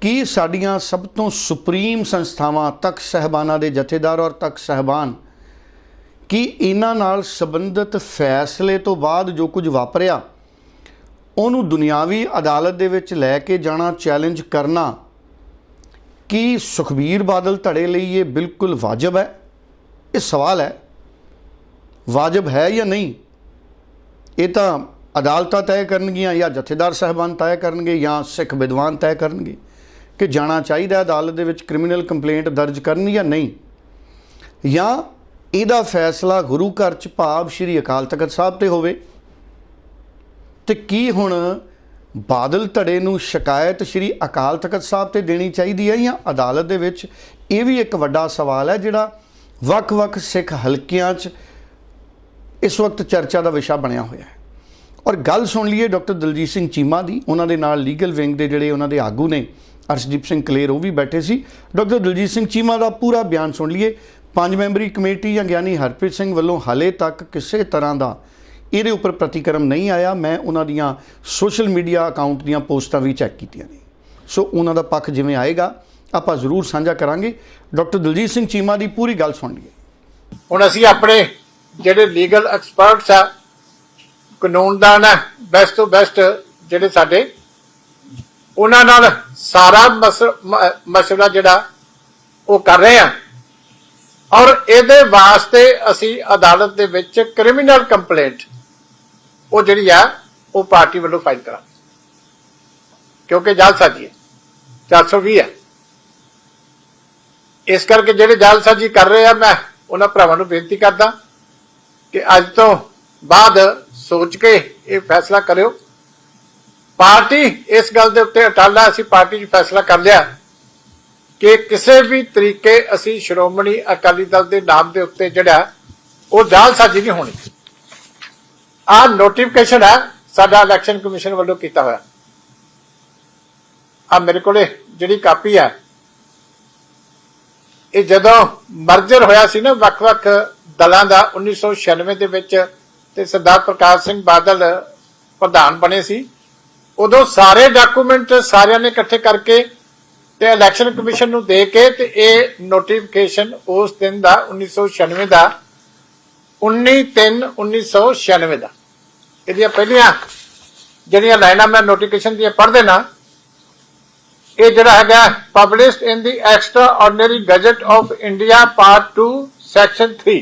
ਕੀ ਸਾਡੀਆਂ ਸਭ ਤੋਂ ਸੁਪਰੀਮ ਸੰਸਥਾਵਾਂ ਤੱਕ ਸਹਿਬਾਨਾਂ ਦੇ ਜਥੇਦਾਰ ਔਰ ਤੱਕ ਸਹਿਬਾਨ, ਕੀ ਇਹਨਾਂ ਨਾਲ ਸੰਬੰਧਿਤ ਫੈਸਲੇ ਤੋਂ ਬਾਅਦ ਜੋ ਕੁਝ ਵਾਪਰਿਆ, ਉਹਨੂੰ ਦੁਨਿਆਵੀ ਅਦਾਲਤ ਦੇ ਵਿੱਚ ਲੈ ਕੇ ਜਾਣਾ, ਚੈਲੰਜ ਕਰਨਾ, ਕੀ ਸੁਖਬੀਰ ਬਾਦਲ ਧੜੇ ਲਈ ਇਹ ਬਿਲਕੁਲ ਵਾਜਬ ਹੈ? ਇਹ ਸਵਾਲ ਹੈ। ਵਾਜਬ ਹੈ ਜਾਂ ਨਹੀਂ? ਇਹ ਤਾਂ ਅਦਾਲਤਾਂ ਤੈਅ ਕਰਨਗੀਆਂ ਜਾਂ ਜਥੇਦਾਰ ਸਾਹਿਬਾਨ ਤੈਅ ਕਰਨਗੇ ਜਾਂ ਸਿੱਖ ਵਿਦਵਾਨ ਤੈਅ ਕਰਨਗੇ ਕਿ ਜਾਣਾ ਚਾਹੀਦਾ ਅਦਾਲਤ ਦੇ ਵਿੱਚ ਕ੍ਰਿਮੀਨਲ ਕੰਪਲੇਂਟ ਦਰਜ ਕਰਨ ਜਾਂ ਨਹੀਂ। ਜਾਂ ਇਹਦਾ ਫੈਸਲਾ ਗੁਰੂ ਘਰ ਚ ਭਾਵ ਸ੍ਰੀ ਅਕਾਲ ਤਖਤ ਸਾਹਿਬ ਤੇ ਹੋਵੇ। ਤੇ ਕੀ ਹੁਣ ਬਾਦਲ ਧੜੇ ਨੂੰ ਸ਼ਿਕਾਇਤ ਸ੍ਰੀ ਅਕਾਲ ਤਖਤ ਸਾਹਿਬ ਤੇ ਦੇਣੀ ਚਾਹੀਦੀ ਹੈ ਜਾਂ ਅਦਾਲਤ ਦੇ ਵਿੱਚ? ਇਹ ਵੀ ਇੱਕ ਵੱਡਾ ਸਵਾਲ ਹੈ ਜਿਹੜਾ ਵੱਖ-ਵੱਖ ਸਿੱਖ ਹਲਕਿਆਂ 'ਚ ਇਸ ਵਕਤ ਚਰਚਾ ਦਾ ਵਿਸ਼ਾ ਬਣਿਆ ਹੋਇਆ ਹੈ। ਔਰ ਗੱਲ ਸੁਣ ਲਈਏ ਡਾਕਟਰ ਦਲਜੀਤ ਸਿੰਘ ਚੀਮਾ ਦੀ, ਉਹਨਾਂ ਦੇ ਨਾਲ ਲੀਗਲ ਵਿੰਗ ਦੇ ਜਿਹੜੇ ਉਹਨਾਂ ਦੇ ਆਗੂ ਨੇ, ਅਰਸ਼ਦੀਪ ਸਿੰਘ ਕਲੇਰ, ਉਹ ਵੀ ਬੈਠੇ ਸੀ। ਡਾਕਟਰ ਦਲਜੀਤ ਸਿੰਘ ਚੀਮਾ ਦਾ ਪੂਰਾ ਬਿਆਨ ਸੁਣ ਲਈਏ। ਪੰਜ ਮੈਂਬਰੀ ਕਮੇਟੀ ਜਾਂ ਗਿਆਨੀ ਹਰਪ੍ਰੀਤ ਸਿੰਘ ਵੱਲੋਂ ਹਾਲੇ ਤੱਕ ਕਿਸੇ ਤਰ੍ਹਾਂ ਦਾ ਇਹਦੇ ਉੱਪਰ ਪ੍ਰਤੀਕਰਮ ਨਹੀਂ ਆਇਆ। ਮੈਂ ਉਹਨਾਂ ਦੀਆਂ ਸੋਸ਼ਲ ਮੀਡੀਆ ਅਕਾਊਂਟ ਦੀਆਂ ਪੋਸਟਾਂ ਵੀ ਚੈੱਕ ਕੀਤੀਆਂ ਨੇ। ਸੋ ਉਹਨਾਂ ਦਾ ਪੱਖ ਜਿਵੇਂ ਆਏਗਾ, ਆਪਾਂ ਜ਼ਰੂਰ ਸਾਂਝਾ ਕਰਾਂਗੇ। ਡਾਕਟਰ ਦਲਜੀਤ ਸਿੰਘ ਚੀਮਾ ਦੀ ਪੂਰੀ ਗੱਲ ਸੁਣ ਲਈਏ। ਹੁਣ ਅਸੀਂ ਆਪਣੇ ਜਿਹੜੇ ਲੀਗਲ ਐਕਸਪਰਟਸ ਆ, ਕਾਨੂੰਨਦਾਨ ਆ ਬੈਸਟ ਤੋਂ ਬੈਸਟ ਜਿਹੜੇ ਸਾਡੇ, ਉਹਨਾਂ ਨਾਲ ਸਾਰਾ ਮਸ- ਮ- ਮਸਲਾ ਜਿਹੜਾ ਉਹ ਕਰ ਰਹੇ ਆ। ਔਰ ਇਹਦੇ ਵਾਸਤੇ ਅਸੀਂ ਅਦਾਲਤ ਦੇ ਵਿੱਚ ਕ੍ਰਿਮੀਨਲ ਕੰਪਲੇਂਟ ਉਹ ਜਿਹੜੀ ਆ, ਉਹ ਪਾਰਟੀ ਵੱਲੋਂ ਫਾਈਲ ਕਰਾਂ ਕਿਉਂਕਿ ਜਲ ਜਾਲਸਾਜੀ ਹੈ 420 ਹੈ। ਇਸ ਕਰਕੇ ਜਿਹੜੇ ਜਲ ਸਾਜ਼ੀ ਕਰ ਰਹੇ ਆ, ਮੈਂ ਉਹਨਾਂ ਭਰਾਵਾਂ ਨੂੰ ਬੇਨਤੀ ਕਰਦਾ ਕਿ ਅੱਜ ਤੋਂ ਬਾਅਦ ਸੋਚ ਕੇ ਇਹ ਫੈਸਲਾ ਕਰਿਓ। ਪਾਰਟੀ ਇਸ ਗੱਲ ਦੇ ਉੱਤੇ ਅਟਲ ਹੈ ਅਸੀਂ ਪਾਰਟੀ 'ਚ ਫੈਸਲਾ ਕਰ ਲਿਆ ਕਿ ਕਿਸੇ ਵੀ ਤਰੀਕੇ ਅਸੀਂ ਸ਼੍ਰੋਮਣੀ ਅਕਾਲੀ ਦਲ ਦੇ ਨਾਮ ਦੇ ਉੱਤੇ ਜਿਹੜਾ, ਉਹ ਜਾਲਸਾਜੀ ਨਹੀਂ ਹੋਣੀ। ਆ ਨੋਟੀਫਿਕੇਸ਼ਨ ਹੈ, ਸਾਡਾ ਇਲੈਕਸ਼ਨ ਕਮਿਸ਼ਨ ਵੱਲੋਂ ਕੀਤਾ ਹੋਇਆ। ਆ ਮੇਰੇ ਕੋਲੇ ਜਿਹੜੀ ਕਾਪੀ ਹੈ ਇਹ ਜਦੋਂ ਮਰਜਰ ਹੋਇਆ ਸੀ ਨਾ, ਵੱਖ-ਵੱਖ ਦਲਾਂ ਦਾ 1996 ਦੇ ਵਿੱਚ ਤੇ ਸਰਦਾਰ ਪ੍ਰਕਾਸ਼ ਸਿੰਘ ਬਾਦਲ ਪ੍ਰਧਾਨ ਬਣੇ ਸੀ। ਉਦੋਂ ਸਾਰੇ ਡਾਕੂਮੈਂਟ ਸਾਰਿਆਂ ਨੇ ਇਕੱਠੇ ਕਰਕੇ ਤੇ ਇਲੈਕਸ਼ਨ ਕਮਿਸ਼ਨ ਨੂੰ ਦੇ ਕੇ ਤੇ ਇਹ ਨੋਟੀਫਿਕੇਸ਼ਨ ਉਸ ਦਿਨ ਦਾ 1996 ਦਾ 19/3/1996 ਦਾ। ਇਹਦੀਆਂ ਪਹਿਲੀਆਂ ਜਿਹੜੀਆਂ ਲਾਈਨਾਂ ਮੈਂ ਨੋਟੀਫਿਕੇਸ਼ਨ ਦੀਆਂ ਪੜ੍ਹ ਦੇਣਾ, ਇਹ ਜਿਹੜਾ ਹੈਗਾ published in the extraordinary gazette of India part 2 section 3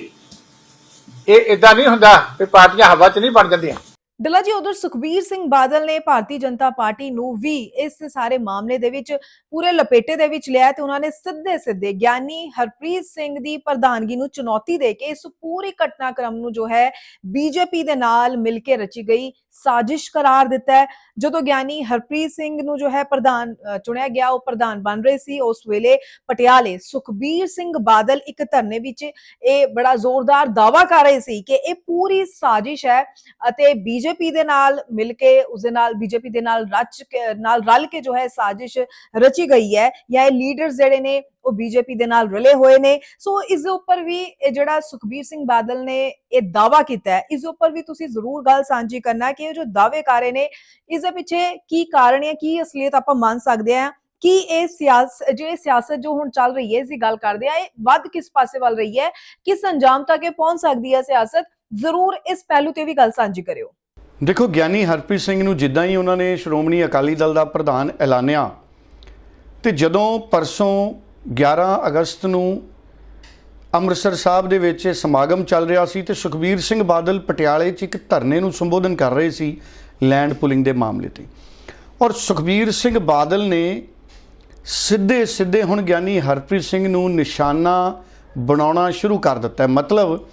ਇਹ ਇਦਾਂ ਨਹੀਂ ਹੁੰਦਾ ਵੀ ਪਾਰਟੀਆਂ ਹਵਾ 'ਚ ਨਹੀਂ ਬਣ ਜਾਂਦੀਆਂ। ਡੱਲਾ ਜੀ, ਉਧਰ ਸੁਖਬੀਰ ਸਿੰਘ ਬਾਦਲ ਨੇ ਭਾਰਤੀ ਜਨਤਾ ਪਾਰਟੀ ਨੂੰ ਵੀ ਇਸ ਸਾਰੇ ਮਾਮਲੇ ਦੇ ਵਿੱਚ ਪੂਰੇ ਲਪੇਟੇ ਦੇ ਵਿੱਚ ਲਿਆ ਤੇ ਉਹਨਾਂ ਨੇ ਸਿੱਧੇ ਸਿੱਧੇ ਗਿਆਨੀ ਹਰਪ੍ਰੀਤ ਸਿੰਘ ਦੀ ਪ੍ਰਧਾਨਗੀ ਨੂੰ ਚੁਣੌਤੀ ਦੇ ਕੇ ਇਸ ਪੂਰੀ ਘਟਨਾਕ੍ਰਮ ਨੂੰ ਜੋ ਹੈ ਬੀਜੇਪੀ ਦੇ ਨਾਲ ਮਿਲ ਕੇ ਰਚੀ ਗਈ, ਸਾਜ਼ਿਸ਼ ਕਰਾਰ ਦਿੱਤਾ ਹੈ। ਜਦੋਂ ਗਿਆਨੀ ਹਰਪ੍ਰੀਤ ਸਿੰਘ ਨੂੰ ਜੋ ਹੈ ਪ੍ਰਧਾਨ ਚੁਣਿਆ ਗਿਆ, ਉਹ ਪ੍ਰਧਾਨ ਬਣ ਰਹੇ ਸੀ। ਉਸ ਵੇਲੇ ਪਟਿਆਲੇ ਸੁਖਬੀਰ ਸਿੰਘ ਬਾਦਲ ਇੱਕ ਧਰਨੇ ਵਿੱਚ ਇਹ ਬੜਾ ਜ਼ੋਰਦਾਰ ਦਾਵਾ ਕਰ ਰਹੇ ਸੀ ਕਿ ਇਹ ਪੂਰੀ ਸਾਜ਼ਿਸ਼ ਹੈ ਅਤੇ ਬੀਜੇਪੀ ਦੇ ਨਾਲ ਮਿਲ ਕੇ, ਉਸ ਦੇ ਨਾਲ ਬੀਜੇਪੀ ਦੇ ਨਾਲ ਰਚ ਕੇ, ਨਾਲ ਰਲ ਕੇ ਜੋ ਹੈ ਸਾਜ਼ਿਸ਼ ਰਚੀ ਗਈ ਹੈ ਜਾਂ ਇਹ ਲੀਡਰਸ ਜਿਹੜੇ ਨੇ ਉਹ ਬੀਜੇਪੀ ਦੇ ਨਾਲ ਰਲੇ ਹੋਏ ਨੇ। ਸੋ ਇਸ ਦੇ ਉੱਪਰ ਵੀ ਜਿਹੜਾ ਸੁਖਬੀਰ ਸਿੰਘ ਬਾਦਲ ਨੇ ਇਹ ਦਾਵਾ ਕੀਤਾ ਹੈ, ਇਸ ਦੇ ਉੱਪਰ ਵੀ ਤੁਸੀਂ ਜ਼ਰੂਰ ਗੱਲ ਸਾਂਝੀ ਕਰਨਾ ਕਿ ਇਹ ਜੋ ਦਾਅਵੇ ਕਰ ਨੇ, ਇਸ ਦੇ ਪਿੱਛੇ ਕੀ ਕਾਰਨ ਹੈ ਕੀ ਅਸਲੀਅਤ ਆਪਾਂ ਮੰਨ ਸਕਦੇ ਹਾਂ? ਕਿ ਇਹ ਸਿਆਸਤ ਜਿਹੜੀ ਸਿਆਸਤ ਜੋ ਹੁਣ ਚੱਲ ਰਹੀ ਹੈ, ਇਸ ਦੀ ਗੱਲ ਕਰਦੇ ਆ ਇਹ ਵੱਧ ਕਿਸ ਪਾਸੇ ਵੱਲ ਰਹੀ ਹੈ? ਕਿਸ ਅੰਜਾਮ ਤੱਕ ਇਹ ਪਹੁੰਚ ਸਕਦੀ ਹੈ ਸਿਆਸਤ? ਜ਼ਰੂਰ ਇਸ ਪਹਿਲੂ ਤੇ ਵੀ ਗੱਲ ਸਾਂਝੀ ਕਰਿਓ। ਦੇਖੋ, ਗਿਆਨੀ ਹਰਪ੍ਰੀਤ ਸਿੰਘ ਨੂੰ ਜਿੱਦਾਂ ਹੀ ਉਹਨਾਂ ਨੇ ਸ਼੍ਰੋਮਣੀ ਅਕਾਲੀ ਦਲ ਦਾ ਪ੍ਰਧਾਨ ਐਲਾਨਿਆ, ਤੇ ਜਦੋਂ ਪਰਸੋਂ 11 ਅਗਸਤ ਨੂੰ ਅੰਮ੍ਰਿਤਸਰ ਸਾਹਿਬ ਦੇ ਵਿੱਚ ਇਹ ਸਮਾਗਮ ਚੱਲ ਰਿਹਾ ਸੀ ਤੇ ਸੁਖਬੀਰ ਸਿੰਘ ਬਾਦਲ ਪਟਿਆਲੇ 'ਚ ਇੱਕ ਧਰਨੇ ਨੂੰ ਸੰਬੋਧਨ ਕਰ ਰਹੇ ਸੀ ਲੈਂਡ ਪੁਲਿੰਗ ਦੇ ਮਾਮਲੇ ਤੇ। ਔਰ ਸੁਖਬੀਰ ਸਿੰਘ ਬਾਦਲ ਨੇ ਸਿੱਧੇ ਸਿੱਧੇ ਹੁਣ ਗਿਆਨੀ ਹਰਪ੍ਰੀਤ ਸਿੰਘ ਨੂੰ ਨਿਸ਼ਾਨਾ ਬਣਾਉਣਾ ਸ਼ੁਰੂ ਕਰ ਦਿੱਤਾ ਮਤਲਬ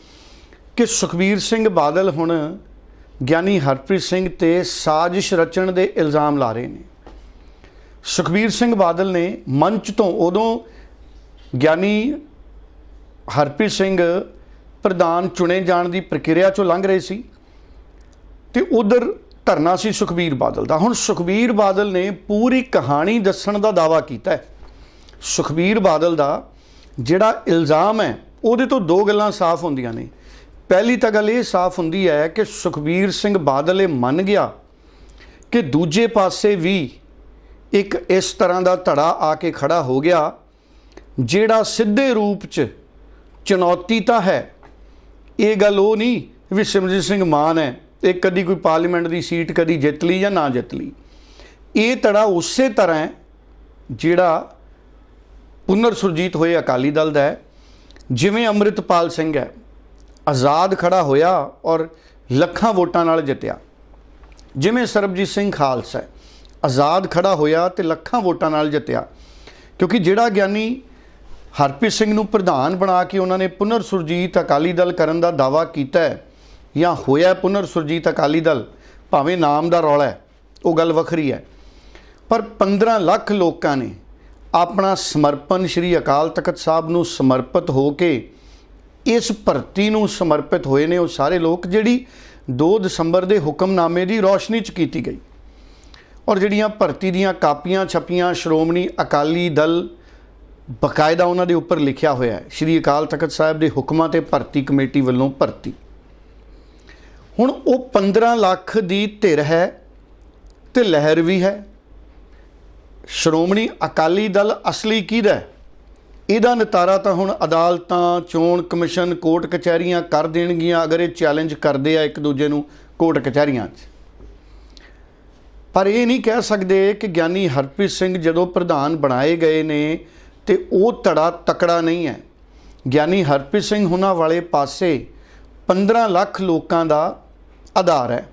ਕਿ ਸੁਖਬੀਰ ਸਿੰਘ ਬਾਦਲ ਹੁਣ ਗਿਆਨੀ ਹਰਪ੍ਰੀਤ ਸਿੰਘ ਤੇ ਸਾਜ਼ਿਸ਼ ਰਚਣ ਦੇ ਇਲਜ਼ਾਮ ਲਾ ਰਹੇ ਨੇ। ਸੁਖਬੀਰ ਸਿੰਘ ਬਾਦਲ ਨੇ ਮੰਚ ਤੋਂ ਉਦੋਂ ਗਿਆਨੀ ਹਰਪ੍ਰੀਤ ਸਿੰਘ ਪ੍ਰਧਾਨ ਚੁਣੇ ਜਾਣ ਦੀ ਪ੍ਰਕਿਰਿਆ ਚੋਂ ਲੰਘ ਰਹੇ ਸੀ ਤੇ ਉਧਰ ਧਰਨਾ ਸੀ ਸੁਖਬੀਰ ਬਾਦਲ ਦਾ। ਹੁਣ ਸੁਖਬੀਰ ਬਾਦਲ ਨੇ ਪੂਰੀ ਕਹਾਣੀ ਦੱਸਣ ਦਾ ਦਾਵਾ ਕੀਤਾ ਹੈ। ਸੁਖਬੀਰ ਬਾਦਲ ਦਾ ਜਿਹੜਾ ਇਲਜ਼ਾਮ ਹੈ, ਉਹਦੇ ਤੋਂ ਦੋ ਗੱਲਾਂ ਸਾਫ਼ ਹੁੰਦੀਆਂ ਨੇ। ਪਹਿਲੀ ਤਾਂ ਗੱਲ ਇਹ ਸਾਫ਼ ਹੁੰਦੀ ਹੈ ਕਿ ਸੁਖਬੀਰ ਸਿੰਘ ਬਾਦਲ ਇਹ ਮੰਨ ਗਿਆ ਕਿ ਦੂਜੇ ਪਾਸੇ ਵੀ ਇੱਕ ਇਸ ਤਰ੍ਹਾਂ ਦਾ ਧੜਾ ਆ ਕੇ ਖੜਾ ਹੋ ਗਿਆ ਜਿਹੜਾ ਸਿੱਧੇ ਰੂਪ 'ਚ ਚੁਣੌਤੀ ਤਾਂ ਹੈ, ਇਹ ਗੱਲ ਉਹ ਨਹੀਂ ਵੀ ਸਿਮਰਜੀਤ ਸਿੰਘ ਮਾਨ ਹੈ, ਇਹ ਕਦੀ ਕੋਈ ਪਾਰਲੀਮੈਂਟ ਦੀ ਸੀਟ ਕਦੀ ਜਿੱਤ ਲਈ ਜਾਂ ਨਾ ਜਿੱਤ ਲਈ। ਇਹ ਧੜਾ ਉਸੇ ਤਰ੍ਹਾਂ ਜਿਹੜਾ ਪੁਨਰ ਸੁਰਜੀਤ ਹੋਏ ਅਕਾਲੀ ਦਲ ਦਾ ਹੈ, ਜਿਵੇਂ ਅੰਮ੍ਰਿਤਪਾਲ ਸਿੰਘ ਹੈ, ਆਜ਼ਾਦ ਖੜਾ ਹੋਇਆ ਔਰ ਲੱਖਾਂ ਵੋਟਾਂ ਨਾਲ ਜਿੱਤਿਆ। ਜਿਵੇਂ ਸਰਬਜੀਤ ਸਿੰਘ ਖਾਲਸਾ ਹੈ, ਆਜ਼ਾਦ ਖੜਾ ਹੋਇਆ ਤੇ ਲੱਖਾਂ ਵੋਟਾਂ ਨਾਲ ਜਿੱਤਿਆ। ਕਿਉਂਕਿ ਜਿਹੜਾ ਗਿਆਨੀ ਹਰਪ੍ਰੀਤ ਸਿੰਘ ਨੂੰ ਪ੍ਰਧਾਨ ਬਣਾ ਕੇ ਉਹਨਾਂ ਨੇ ਪੁਨਰ ਸੁਰਜੀਤ ਅਕਾਲੀ ਦਲ ਕਰਨ ਦਾ ਦਾਵਾ ਕੀਤਾ ਹੈ ਜਾਂ ਹੋਇਆ ਪੁਨਰ ਸੁਰਜੀਤ ਅਕਾਲੀ ਦਲ? ਭਾਵੇਂ ਨਾਮ ਦਾ ਰੌਲਾ ਹੈ, ਉਹ ਗੱਲ ਵੱਖਰੀ ਹੈ। ਪਰ 15 ਲੱਖ ਲੋਕਾਂ ਨੇ ਆਪਣਾ ਸਮਰਪਣ ਸ੍ਰੀ ਅਕਾਲ ਤਖਤ ਸਾਹਿਬ ਨੂੰ ਸਮਰਪਿਤ ਹੋ ਕੇ ਇਸ ਭਰਤੀ ਨੂੰ ਸਮਰਪਿਤ ਹੋਏ ਨੇ ਉਹ ਸਾਰੇ ਲੋਕ, ਜਿਹੜੀ 2 ਦਸੰਬਰ ਦੇ ਹੁਕਮਨਾਮੇ ਦੀ ਰੌਸ਼ਨੀ ਚ ਕੀਤੀ ਗਈ। ਔਰ ਜਿਹੜੀਆਂ ਭਰਤੀ ਦੀਆਂ ਕਾਪੀਆਂ ਛਪੀਆਂ, ਸ਼੍ਰੋਮਣੀ ਅਕਾਲੀ ਦਲ ਬਕਾਇਦਾ ਉਹਨਾਂ ਦੇ ਉੱਪਰ ਲਿਖਿਆ ਹੋਇਆ ਹੈ। ਸ੍ਰੀ ਅਕਾਲ ਤਖਤ ਸਾਹਿਬ ਦੇ ਹੁਕਮਾਂ ਤੇ ਭਰਤੀ ਕਮੇਟੀ ਵੱਲੋਂ ਭਰਤੀ। ਹੁਣ ਉਹ 15 ਲੱਖ ਦੀ ਧਿਰ ਹੈ ਤੇ ਲਹਿਰ ਵੀ ਹੈ। ਸ਼੍ਰੋਮਣੀ ਅਕਾਲੀ ਦਲ ਅਸਲੀ ਕਿਹਦਾ ਹੈ? ਇਹਦਾ ਨਤਾਰਾ ਤਾਂ ਹੁਣ ਅਦਾਲਤਾਂ, ਚੋਣ ਕਮਿਸ਼ਨ, ਕੋਰਟ ਕਚਹਿਰੀਆਂ ਕਰ ਦੇਣਗੀਆਂ, ਅਗਰ ਇਹ ਚੈਲੰਜ ਕਰਦੇ ਆ ਇੱਕ ਦੂਜੇ ਨੂੰ ਕੋਰਟ ਕਚਹਿਰੀਆਂ 'ਚ। ਪਰ ਇਹ ਨਹੀਂ ਕਹਿ ਸਕਦੇ ਕਿ ਗਿਆਨੀ ਹਰਪ੍ਰੀਤ ਸਿੰਘ ਜਦੋਂ ਪ੍ਰਧਾਨ ਬਣਾਏ ਗਏ ਨੇ ਤੇ ਉਹ ਧੜਾ ਤਕੜਾ ਨਹੀਂ ਹੈ। ਗਿਆਨੀ ਹਰਪ੍ਰੀਤ ਸਿੰਘ ਹੁਣਾਂ ਵਾਲੇ ਪਾਸੇ 15 ਲੱਖ ਲੋਕਾਂ ਦਾ ਆਧਾਰ ਹੈ।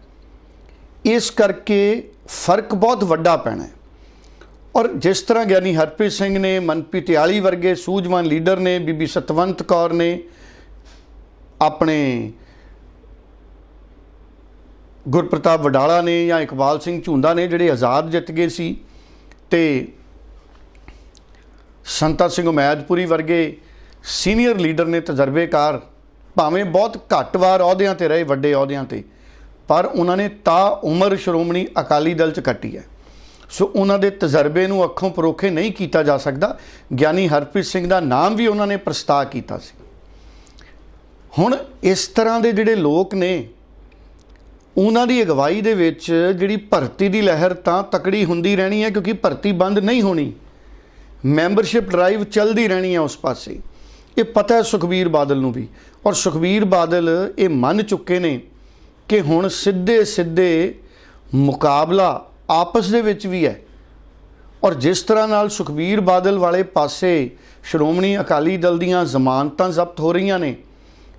ਇਸ ਕਰਕੇ ਫ਼ਰਕ ਬਹੁਤ ਵੱਡਾ ਪੈਣਾ ਹੈ। ਔਰ ਜਿਸ ਤਰ੍ਹਾਂ ਗਿਆਨੀ ਹਰਪ੍ਰੀਤ ਸਿੰਘ ਨੇ, ਮਨਪ੍ਰੀਤ ਆਲੀ ਵਰਗੇ ਸੂਝਵਾਨ ਲੀਡਰ ਨੇ, ਬੀਬੀ ਸਤਵੰਤ ਕੌਰ ਨੇ ਆਪਣੇ ਗੁਰਪ੍ਰਤਾਪ ਵਡਾਲਾ ਨੇ ਜਾਂ ਇਕਬਾਲ ਸਿੰਘ ਝੁੰਦਾ ਨੇ ਜਿਹੜੇ ਆਜ਼ਾਦ ਜਿੱਤ ਗਏ ਸੀ ਤੇ ਸੰਤਾ ਸਿੰਘ ਉਮੈਦਪੁਰੀ ਵਰਗੇ ਸੀਨੀਅਰ ਲੀਡਰ ਨੇ ਤਜਰਬੇਕਾਰ ਭਾਵੇਂ ਬਹੁਤ ਘੱਟ ਵਾਰ ਅਹੁਦਿਆਂ ਤੇ ਰਹੇ, ਵੱਡੇ ਅਹੁਦਿਆਂ ਤੇ, ਪਰ ਉਹਨਾਂ ਨੇ ਤਾ ਉਮਰ ਸ਼੍ਰੋਮਣੀ ਅਕਾਲੀ ਦਲ ਚ ਕੱਟੀ ਹੈ। ਸੋ ਉਹਨਾਂ ਦੇ ਤਜਰਬੇ ਨੂੰ ਅੱਖੋਂ ਪਰੋਖੇ ਨਹੀਂ ਕੀਤਾ ਜਾ ਸਕਦਾ। ਗਿਆਨੀ ਹਰਪ੍ਰੀਤ ਸਿੰਘ ਦਾ ਨਾਮ ਵੀ ਉਹਨਾਂ ਨੇ ਪ੍ਰਸਤਾਵ ਕੀਤਾ ਸੀ। ਹੁਣ ਇਸ ਤਰ੍ਹਾਂ ਦੇ ਜਿਹੜੇ ਲੋਕ ਨੇ, ਉਹਨਾਂ ਦੀ ਅਗਵਾਈ ਦੇ ਵਿੱਚ ਜਿਹੜੀ ਭਰਤੀ ਦੀ ਲਹਿਰ ਤਾਂ ਤਕੜੀ ਹੁੰਦੀ ਰਹਿਣੀ ਹੈ ਕਿਉਂਕਿ ਭਰਤੀ ਬੰਦ ਨਹੀਂ ਹੋਣੀ। ਮੈਂਬਰਸ਼ਿਪ ਡਰਾਈਵ ਚੱਲਦੀ ਰਹਿਣੀ ਹੈ ਉਸ ਪਾਸੇ। ਇਹ ਪਤਾ ਹੈ ਸੁਖਬੀਰ ਬਾਦਲ ਨੂੰ ਵੀ। ਔਰ ਸੁਖਬੀਰ ਬਾਦਲ ਇਹ ਮੰਨ ਚੁੱਕੇ ਨੇ ਕਿ ਹੁਣ ਸਿੱਧੇ ਸਿੱਧੇ ਮੁਕਾਬਲਾ ਆਪਸ ਦੇ ਵਿੱਚ ਵੀ ਹੈ। ਔਰ ਜਿਸ ਤਰ੍ਹਾਂ ਨਾਲ ਸੁਖਬੀਰ ਬਾਦਲ ਵਾਲੇ ਪਾਸੇ ਸ਼੍ਰੋਮਣੀ ਅਕਾਲੀ ਦਲ ਦੀਆਂ ਜ਼ਮਾਨਤਾਂ ਜ਼ਬਤ ਹੋ ਰਹੀਆਂ ਨੇ,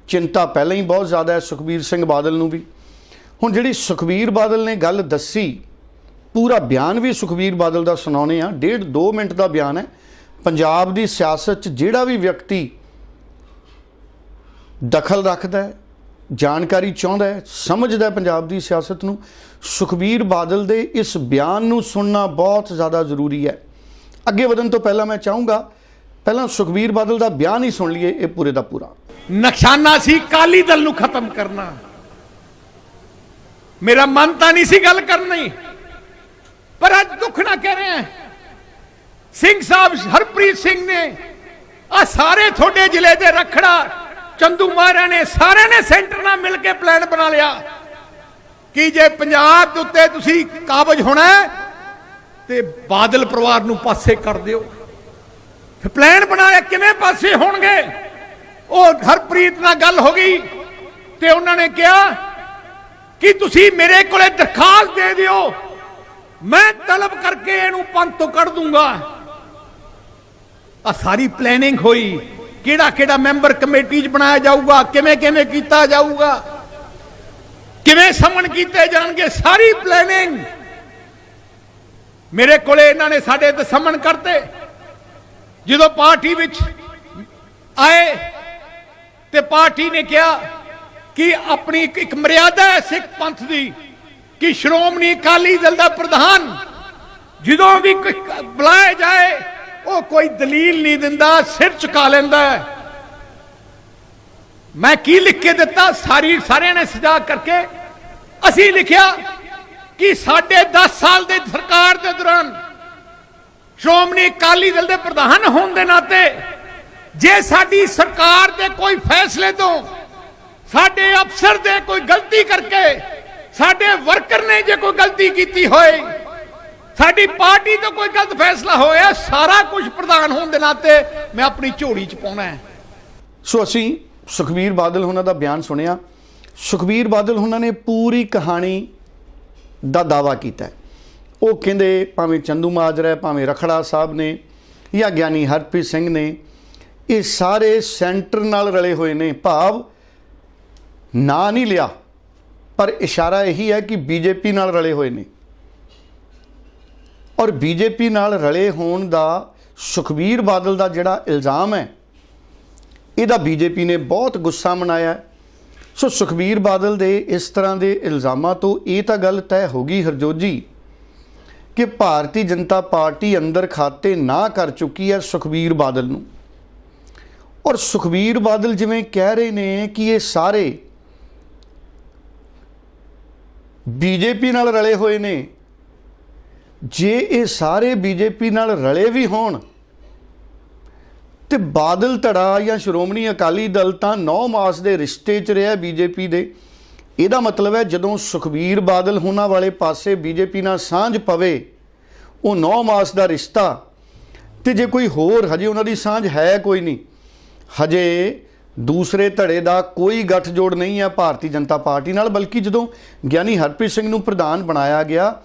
ਚਿੰਤਾ ਪਹਿਲਾਂ ਹੀ ਬਹੁਤ ਜ਼ਿਆਦਾ ਹੈ ਸੁਖਬੀਰ ਸਿੰਘ ਬਾਦਲ ਨੂੰ ਵੀ। ਹੁਣ ਜਿਹੜੀ ਸੁਖਬੀਰ ਬਾਦਲ ਨੇ ਗੱਲ ਦੱਸੀ ਪੂਰਾ ਬਿਆਨ ਵੀ ਸੁਖਬੀਰ ਬਾਦਲ ਦਾ ਸੁਣਾਉਣੇ ਆ ਡੇਢ 2 ਮਿੰਟ ਦਾ ਬਿਆਨ ਹੈ। ਪੰਜਾਬ ਦੀ ਸਿਆਸਤ 'ਚ ਜਿਹੜਾ ਵੀ ਵਿਅਕਤੀ ਦਖਲ ਰੱਖਦਾ ਹੈ, ਜਾਣਕਾਰੀ ਚਾਹੁੰਦਾ ਹੈ, ਸਮਝਦਾ ਹੈ ਪੰਜਾਬ ਦੀ ਸਿਆਸਤ ਨੂੰ, ਸੁਖਬੀਰ ਬਾਦਲ ਦੇ ਇਸ ਬਿਆਨ ਨੂੰ ਸੁਣਨਾ ਬਹੁਤ ਜ਼ਿਆਦਾ ਜ਼ਰੂਰੀ ਹੈ। ਅੱਗੇ ਵਧਣ ਤੋਂ ਪਹਿਲਾਂ ਮੈਂ ਚਾਹੂੰਗਾ, ਪਹਿਲਾਂ ਸੁਖਬੀਰ ਬਾਦਲ ਦਾ ਬਿਆਨ ਹੀ ਸੁਣ ਲਈਏ, ਇਹ ਪੂਰੇ ਦਾ ਪੂਰਾ। ਨਕਸ਼ਾਨਾ ਸੀ ਕਾਲੀ ਦਲ ਨੂੰ ਖਤਮ ਕਰਨਾ। ਮੇਰਾ ਮਨ ਤਾਂ ਨਹੀਂ ਸੀ ਗੱਲ ਕਰਨੀ। ਪਰ ਅੱਜ ਦੁੱਖ ਨਾ ਕਹਿ ਰਹੇ ਹਾਂ। ਸਿੰਘ ਸਾਹਿਬ ਹਰਪ੍ਰੀਤ ਸਿੰਘ ਨੇ ਆ ਸਾਰੇ ਤੁਹਾਡੇ ਜ਼ਿਲ੍ਹੇ ਦੇ ਰਖੜਾ, ਚੰਦੂ ਮਾਰਾ ਨੇ, ਸਾਰਿਆਂ ਨੇ ਸੈਂਟਰ ਨਾਲ ਮਿਲ ਕੇ ਪਲਾਨ ਬਣਾ ਲਿਆ। ਕਿ ਜੇ ਪੰਜਾਬ ਦੇ ਉੱਤੇ ਤੁਸੀਂ ਕਾਬਜ ਹੋਣਾ ਤੇ ਬਾਦਲ ਪਰਿਵਾਰ ਨੂੰ ਪਾਸੇ ਕਰ ਦਿਓ। ਫਿਰ ਪਲਾਨ ਬਣਾਇਆ ਕਿਵੇਂ ਪਾਸੇ ਹੋਣਗੇ? ਉਹ ਹਰਪ੍ਰੀਤ ਨਾਲ ਗੱਲ ਹੋ ਗਈ, ਤੇ ਉਹਨਾਂ ਨੇ ਕਿਹਾ, ਕਿ ਤੁਸੀਂ ਮੇਰੇ ਕੋਲੇ ਦਰਖਾਸਤ ਦੇ ਦਿਓ? ਮੈਂ ਤਲਬ ਕਰਕੇ ਇਹਨੂੰ ਪੰਥ ਤੋਂ ਕੱਢ ਦੂੰਗਾ। ਆ ਸਾਰੀ ਪਲੈਨਿੰਗ ਹੋਈ। ਕਿਹੜਾ ਕਿਹੜਾ ਮੈਂਬਰ ਕਮੇਟੀ 'ਚ ਬਣਾਇਆ ਜਾਊਗਾ, ਕਿਵੇਂ ਕਿਵੇਂ ਕੀਤਾ ਜਾਊਗਾ, ਕਿਵੇਂ ਸਮਨ ਕੀਤੇ ਜਾਣਗੇ, ਸਾਰੀ ਪਲੈਨਿੰਗ ਮੇਰੇ ਕੋਲੇ ਇਹਨਾਂ ਨੇ ਸਾਡੇ ਤੇ ਸਮਨ ਕਰਤੇ। ਜਦੋਂ ਪਾਰਟੀ ਵਿੱਚ ਆਏ ਤੇ ਪਾਰਟੀ ਨੇ ਕਿਹਾ ਕਿ ਆਪਣੀ ਇੱਕ- ਇੱਕ ਮਰਿਆਦਾ ਹੈ ਸਿੱਖ ਪੰਥ ਦੀ। ਕਿ ਸ਼੍ਰੋਮਣੀ ਅਕਾਲੀ ਦਲ ਦਾ ਪ੍ਰਧਾਨ ਜਦੋਂ ਵੀ ਕੋਈ ਬੁਲਾਇਆ ਜਾਏ, ਉਹ ਕੋਈ ਦਲੀਲ ਨਹੀਂ ਦਿੰਦਾ, ਸਿਰ ਝੁਕਾ ਲੈਂਦਾ ਮੈਂ ਕੀ ਲਿਖ ਕੇ ਦਿੱਤਾ? ਸਾਰੀ ਸਾਰਿਆਂ ਨੇ ਸਜਾ ਕਰਕੇ ਅਸੀਂ ਲਿਖਿਆ ਕਿ ਸਾਡੇ 10 ਸਾਲ ਦੇ ਸਰਕਾਰ ਦੇ ਦੌਰਾਨ ਸ਼੍ਰੋਮਣੀ ਅਕਾਲੀ ਦਲ ਦੇ ਪ੍ਰਧਾਨ ਹੋਣ ਦੇ ਨਾਤੇ ਜੇ ਸਾਡੀ ਸਰਕਾਰ ਦੇ ਕੋਈ ਫੈਸਲੇ ਤੋਂ ਸਾਡੇ ਅਫਸਰ ਦੇ ਕੋਈ ਗਲਤੀ ਕਰਕੇ ਸਾਡੇ ਵਰਕਰ ਨੇ ਜੇ ਕੋਈ ਗਲਤੀ ਕੀਤੀ ਹੋਏ, ਸਾਡੀ ਪਾਰਟੀ ਤੋਂ ਕੋਈ ਗਲਤ ਫੈਸਲਾ ਹੋਇਆ, ਸਾਰਾ ਕੁਝ ਪ੍ਰਧਾਨ ਹੋਣ ਦੇ ਨਾਤੇ ਮੈਂ ਆਪਣੀ ਝੋਲੀ 'ਚ ਪਾਉਣਾ ਹੈ। ਸੋ ਅਸੀਂ ਸੁਖਬੀਰ ਬਾਦਲ ਉਹਨਾਂ ਦਾ ਬਿਆਨ ਸੁਣਿਆ। ਸੁਖਬੀਰ ਬਾਦਲ ਉਹਨਾਂ ਨੇ ਪੂਰੀ ਕਹਾਣੀ ਦਾ ਦਾਵਾ ਕੀਤਾ ਉਹ ਕਹਿੰਦੇ ਭਾਵੇਂ ਚੰਦੂ ਮਾਜਰਾ ਭਾਵੇਂ ਰਖੜਾ ਸਾਹਿਬ ਨੇ ਜਾਂ ਗਿਆਨੀ ਹਰਪ੍ਰੀਤ ਸਿੰਘ ਨੇ, ਇਹ ਸਾਰੇ ਸੈਂਟਰ ਨਾਲ ਰਲੇ ਹੋਏ ਨੇ। ਭਾਵ ਨਾਂ ਨਹੀਂ ਲਿਆ। ਪਰ ਇਸ਼ਾਰਾ ਇਹੀ ਹੈ ਕਿ ਬੀਜੇਪੀ ਨਾਲ ਰਲੇ ਹੋਏ ਨੇ। ਔਰ ਬੀਜੇਪੀ ਨਾਲ ਰਲੇ ਹੋਣ ਦਾ ਸੁਖਬੀਰ ਬਾਦਲ ਦਾ ਜਿਹੜਾ ਇਲਜ਼ਾਮ ਹੈ, ਇਹਦਾ ਬੀਜੇਪੀ ਨੇ ਬਹੁਤ ਗੁੱਸਾ ਮਨਾਇਆ। ਸੋ ਸੁਖਬੀਰ ਬਾਦਲ ਦੇ ਇਸ ਤਰ੍ਹਾਂ ਦੇ ਇਲਜ਼ਾਮਾਂ ਤੋਂ ਇਹ ਤਾਂ ਗੱਲ ਤੈਅ ਹੋ ਗਈ ਹਰਜੋਤ ਜੀ ਕਿ ਭਾਰਤੀ ਜਨਤਾ ਪਾਰਟੀ ਅੰਦਰ ਖਾਤੇ ਨਾ ਕਰ ਚੁੱਕੀ ਹੈ ਸੁਖਬੀਰ ਬਾਦਲ ਨੂੰ। ਔਰ ਸੁਖਬੀਰ ਬਾਦਲ ਜਿਵੇਂ ਕਹਿ ਰਹੇ ਨੇ ਕਿ ਇਹ ਸਾਰੇ ਬੀਜੇਪੀ ਨਾਲ ਰਲੇ ਹੋਏ ਨੇ। ਜੇ ਇਹ ਸਾਰੇ ਬੀਜੇਪੀ ਨਾਲ ਰਲੇ ਵੀ ਹੋਣ, ਤੇ ਬਾਦਲ ਧੜਾ ਜਾਂ ਸ਼੍ਰੋਮਣੀ ਅਕਾਲੀ ਦਲ ਤਾਂ 9 ਮਾਸ ਦੇ ਰਿਸ਼ਤੇ 'ਚ ਰਿਹਾ ਬੀਜੇਪੀ ਦੇ। ਇਹਦਾ ਮਤਲਬ ਹੈ ਜਦੋਂ ਸੁਖਬੀਰ ਬਾਦਲ ਹੋਣਾ ਵਾਲੇ ਪਾਸੇ ਬੀਜੇਪੀ ਨਾਲ ਸਾਂਝ ਪਵੇ, ਉਹ 9 ਮਾਸ ਦਾ ਰਿਸ਼ਤਾ, ਤੇ ਜੇ ਕੋਈ ਹੋਰ, ਹਜੇ ਉਹਨਾਂ ਦੀ ਸਾਂਝ ਹੈ ਕੋਈ ਨਹੀਂ। ਹਜੇ ਦੂਸਰੇ ਧੜੇ ਦਾ ਕੋਈ ਗੱਠਜੋੜ ਨਹੀਂ ਹੈ ਭਾਰਤੀ ਜਨਤਾ ਪਾਰਟੀ ਨਾਲ, ਬਲਕਿ ਜਦੋਂ ਗਿਆਨੀ ਹਰਪ੍ਰੀਤ ਸਿੰਘ ਨੂੰ ਪ੍ਰਧਾਨ ਬਣਾਇਆ ਗਿਆ,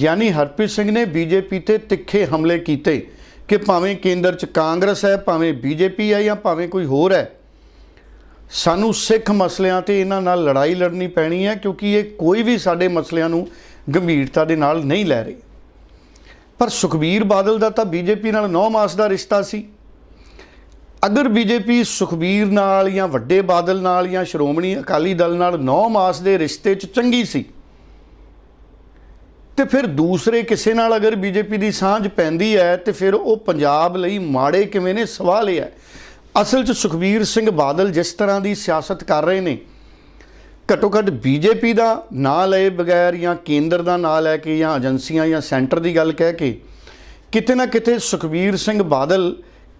ਗਿਆਨੀ ਹਰਪ੍ਰੀਤ ਸਿੰਘ ਨੇ ਬੀਜੇਪੀ ਤੇ ਤਿੱਖੇ ਹਮਲੇ ਕੀਤੇ ਕਿ ਭਾਵੇਂ ਕੇਂਦਰ 'ਚ ਕਾਂਗਰਸ ਹੈ, ਭਾਵੇਂ ਬੀਜੇਪੀ ਹੈ ਜਾਂ ਭਾਵੇਂ ਕੋਈ ਹੋਰ ਹੈ, ਸਾਨੂੰ ਸਿੱਖ ਮਸਲਿਆਂ ਤੇ ਇਹਨਾਂ ਨਾਲ ਲੜਾਈ ਲੜਨੀ ਪੈਣੀ ਹੈ, ਕਿਉਂਕਿ ਇਹ ਕੋਈ ਵੀ ਸਾਡੇ ਮਸਲਿਆਂ ਨੂੰ ਗੰਭੀਰਤਾ ਦੇ ਨਾਲ ਨਹੀਂ ਲੈ ਰਹੇ। ਪਰ ਸੁਖਬੀਰ ਬਾਦਲ ਦਾ ਤਾਂ ਬੀਜੇਪੀ ਨਾਲ 9 ਮਾਸ ਦਾ ਰਿਸ਼ਤਾ ਸੀ। ਅਗਰ ਬੀਜੇਪੀ ਸੁਖਬੀਰ ਨਾਲ ਜਾਂ ਵੱਡੇ ਬਾਦਲ ਨਾਲ ਜਾਂ ਸ਼੍ਰੋਮਣੀ ਅਕਾਲੀ ਦਲ ਨਾਲ 9 ਮਾਸ ਦੇ ਰਿਸ਼ਤੇ 'ਚ ਚੰਗੀ ਸੀ, ਤੇ ਫਿਰ ਦੂਸਰੇ ਕਿਸੇ ਨਾਲ ਅਗਰ ਬੀਜੇਪੀ ਦੀ ਸਾਂਝ ਪੈਂਦੀ ਹੈ, ਤੇ ਫਿਰ ਉਹ ਪੰਜਾਬ ਲਈ ਮਾੜੇ ਕਿਵੇਂ ਨੇ ਸਵਾਲ ਇਹ ਹੈ। ਅਸਲ 'ਚ ਸੁਖਬੀਰ ਸਿੰਘ ਬਾਦਲ ਜਿਸ ਤਰ੍ਹਾਂ ਦੀ ਸਿਆਸਤ ਕਰ ਰਹੇ ਨੇ, ਘੱਟੋ ਘੱਟ ਬੀਜੇਪੀ ਦਾ ਨਾਂ ਲਏ ਬਗੈਰ ਜਾਂ ਕੇਂਦਰ ਦਾ ਨਾਂ ਲੈ ਕੇ ਜਾਂ ਏਜੰਸੀਆਂ ਜਾਂ ਸੈਂਟਰ ਦੀ ਗੱਲ ਕਹਿ ਕੇ, ਕਿਤੇ ਨਾ ਕਿਤੇ ਸੁਖਬੀਰ ਸਿੰਘ ਬਾਦਲ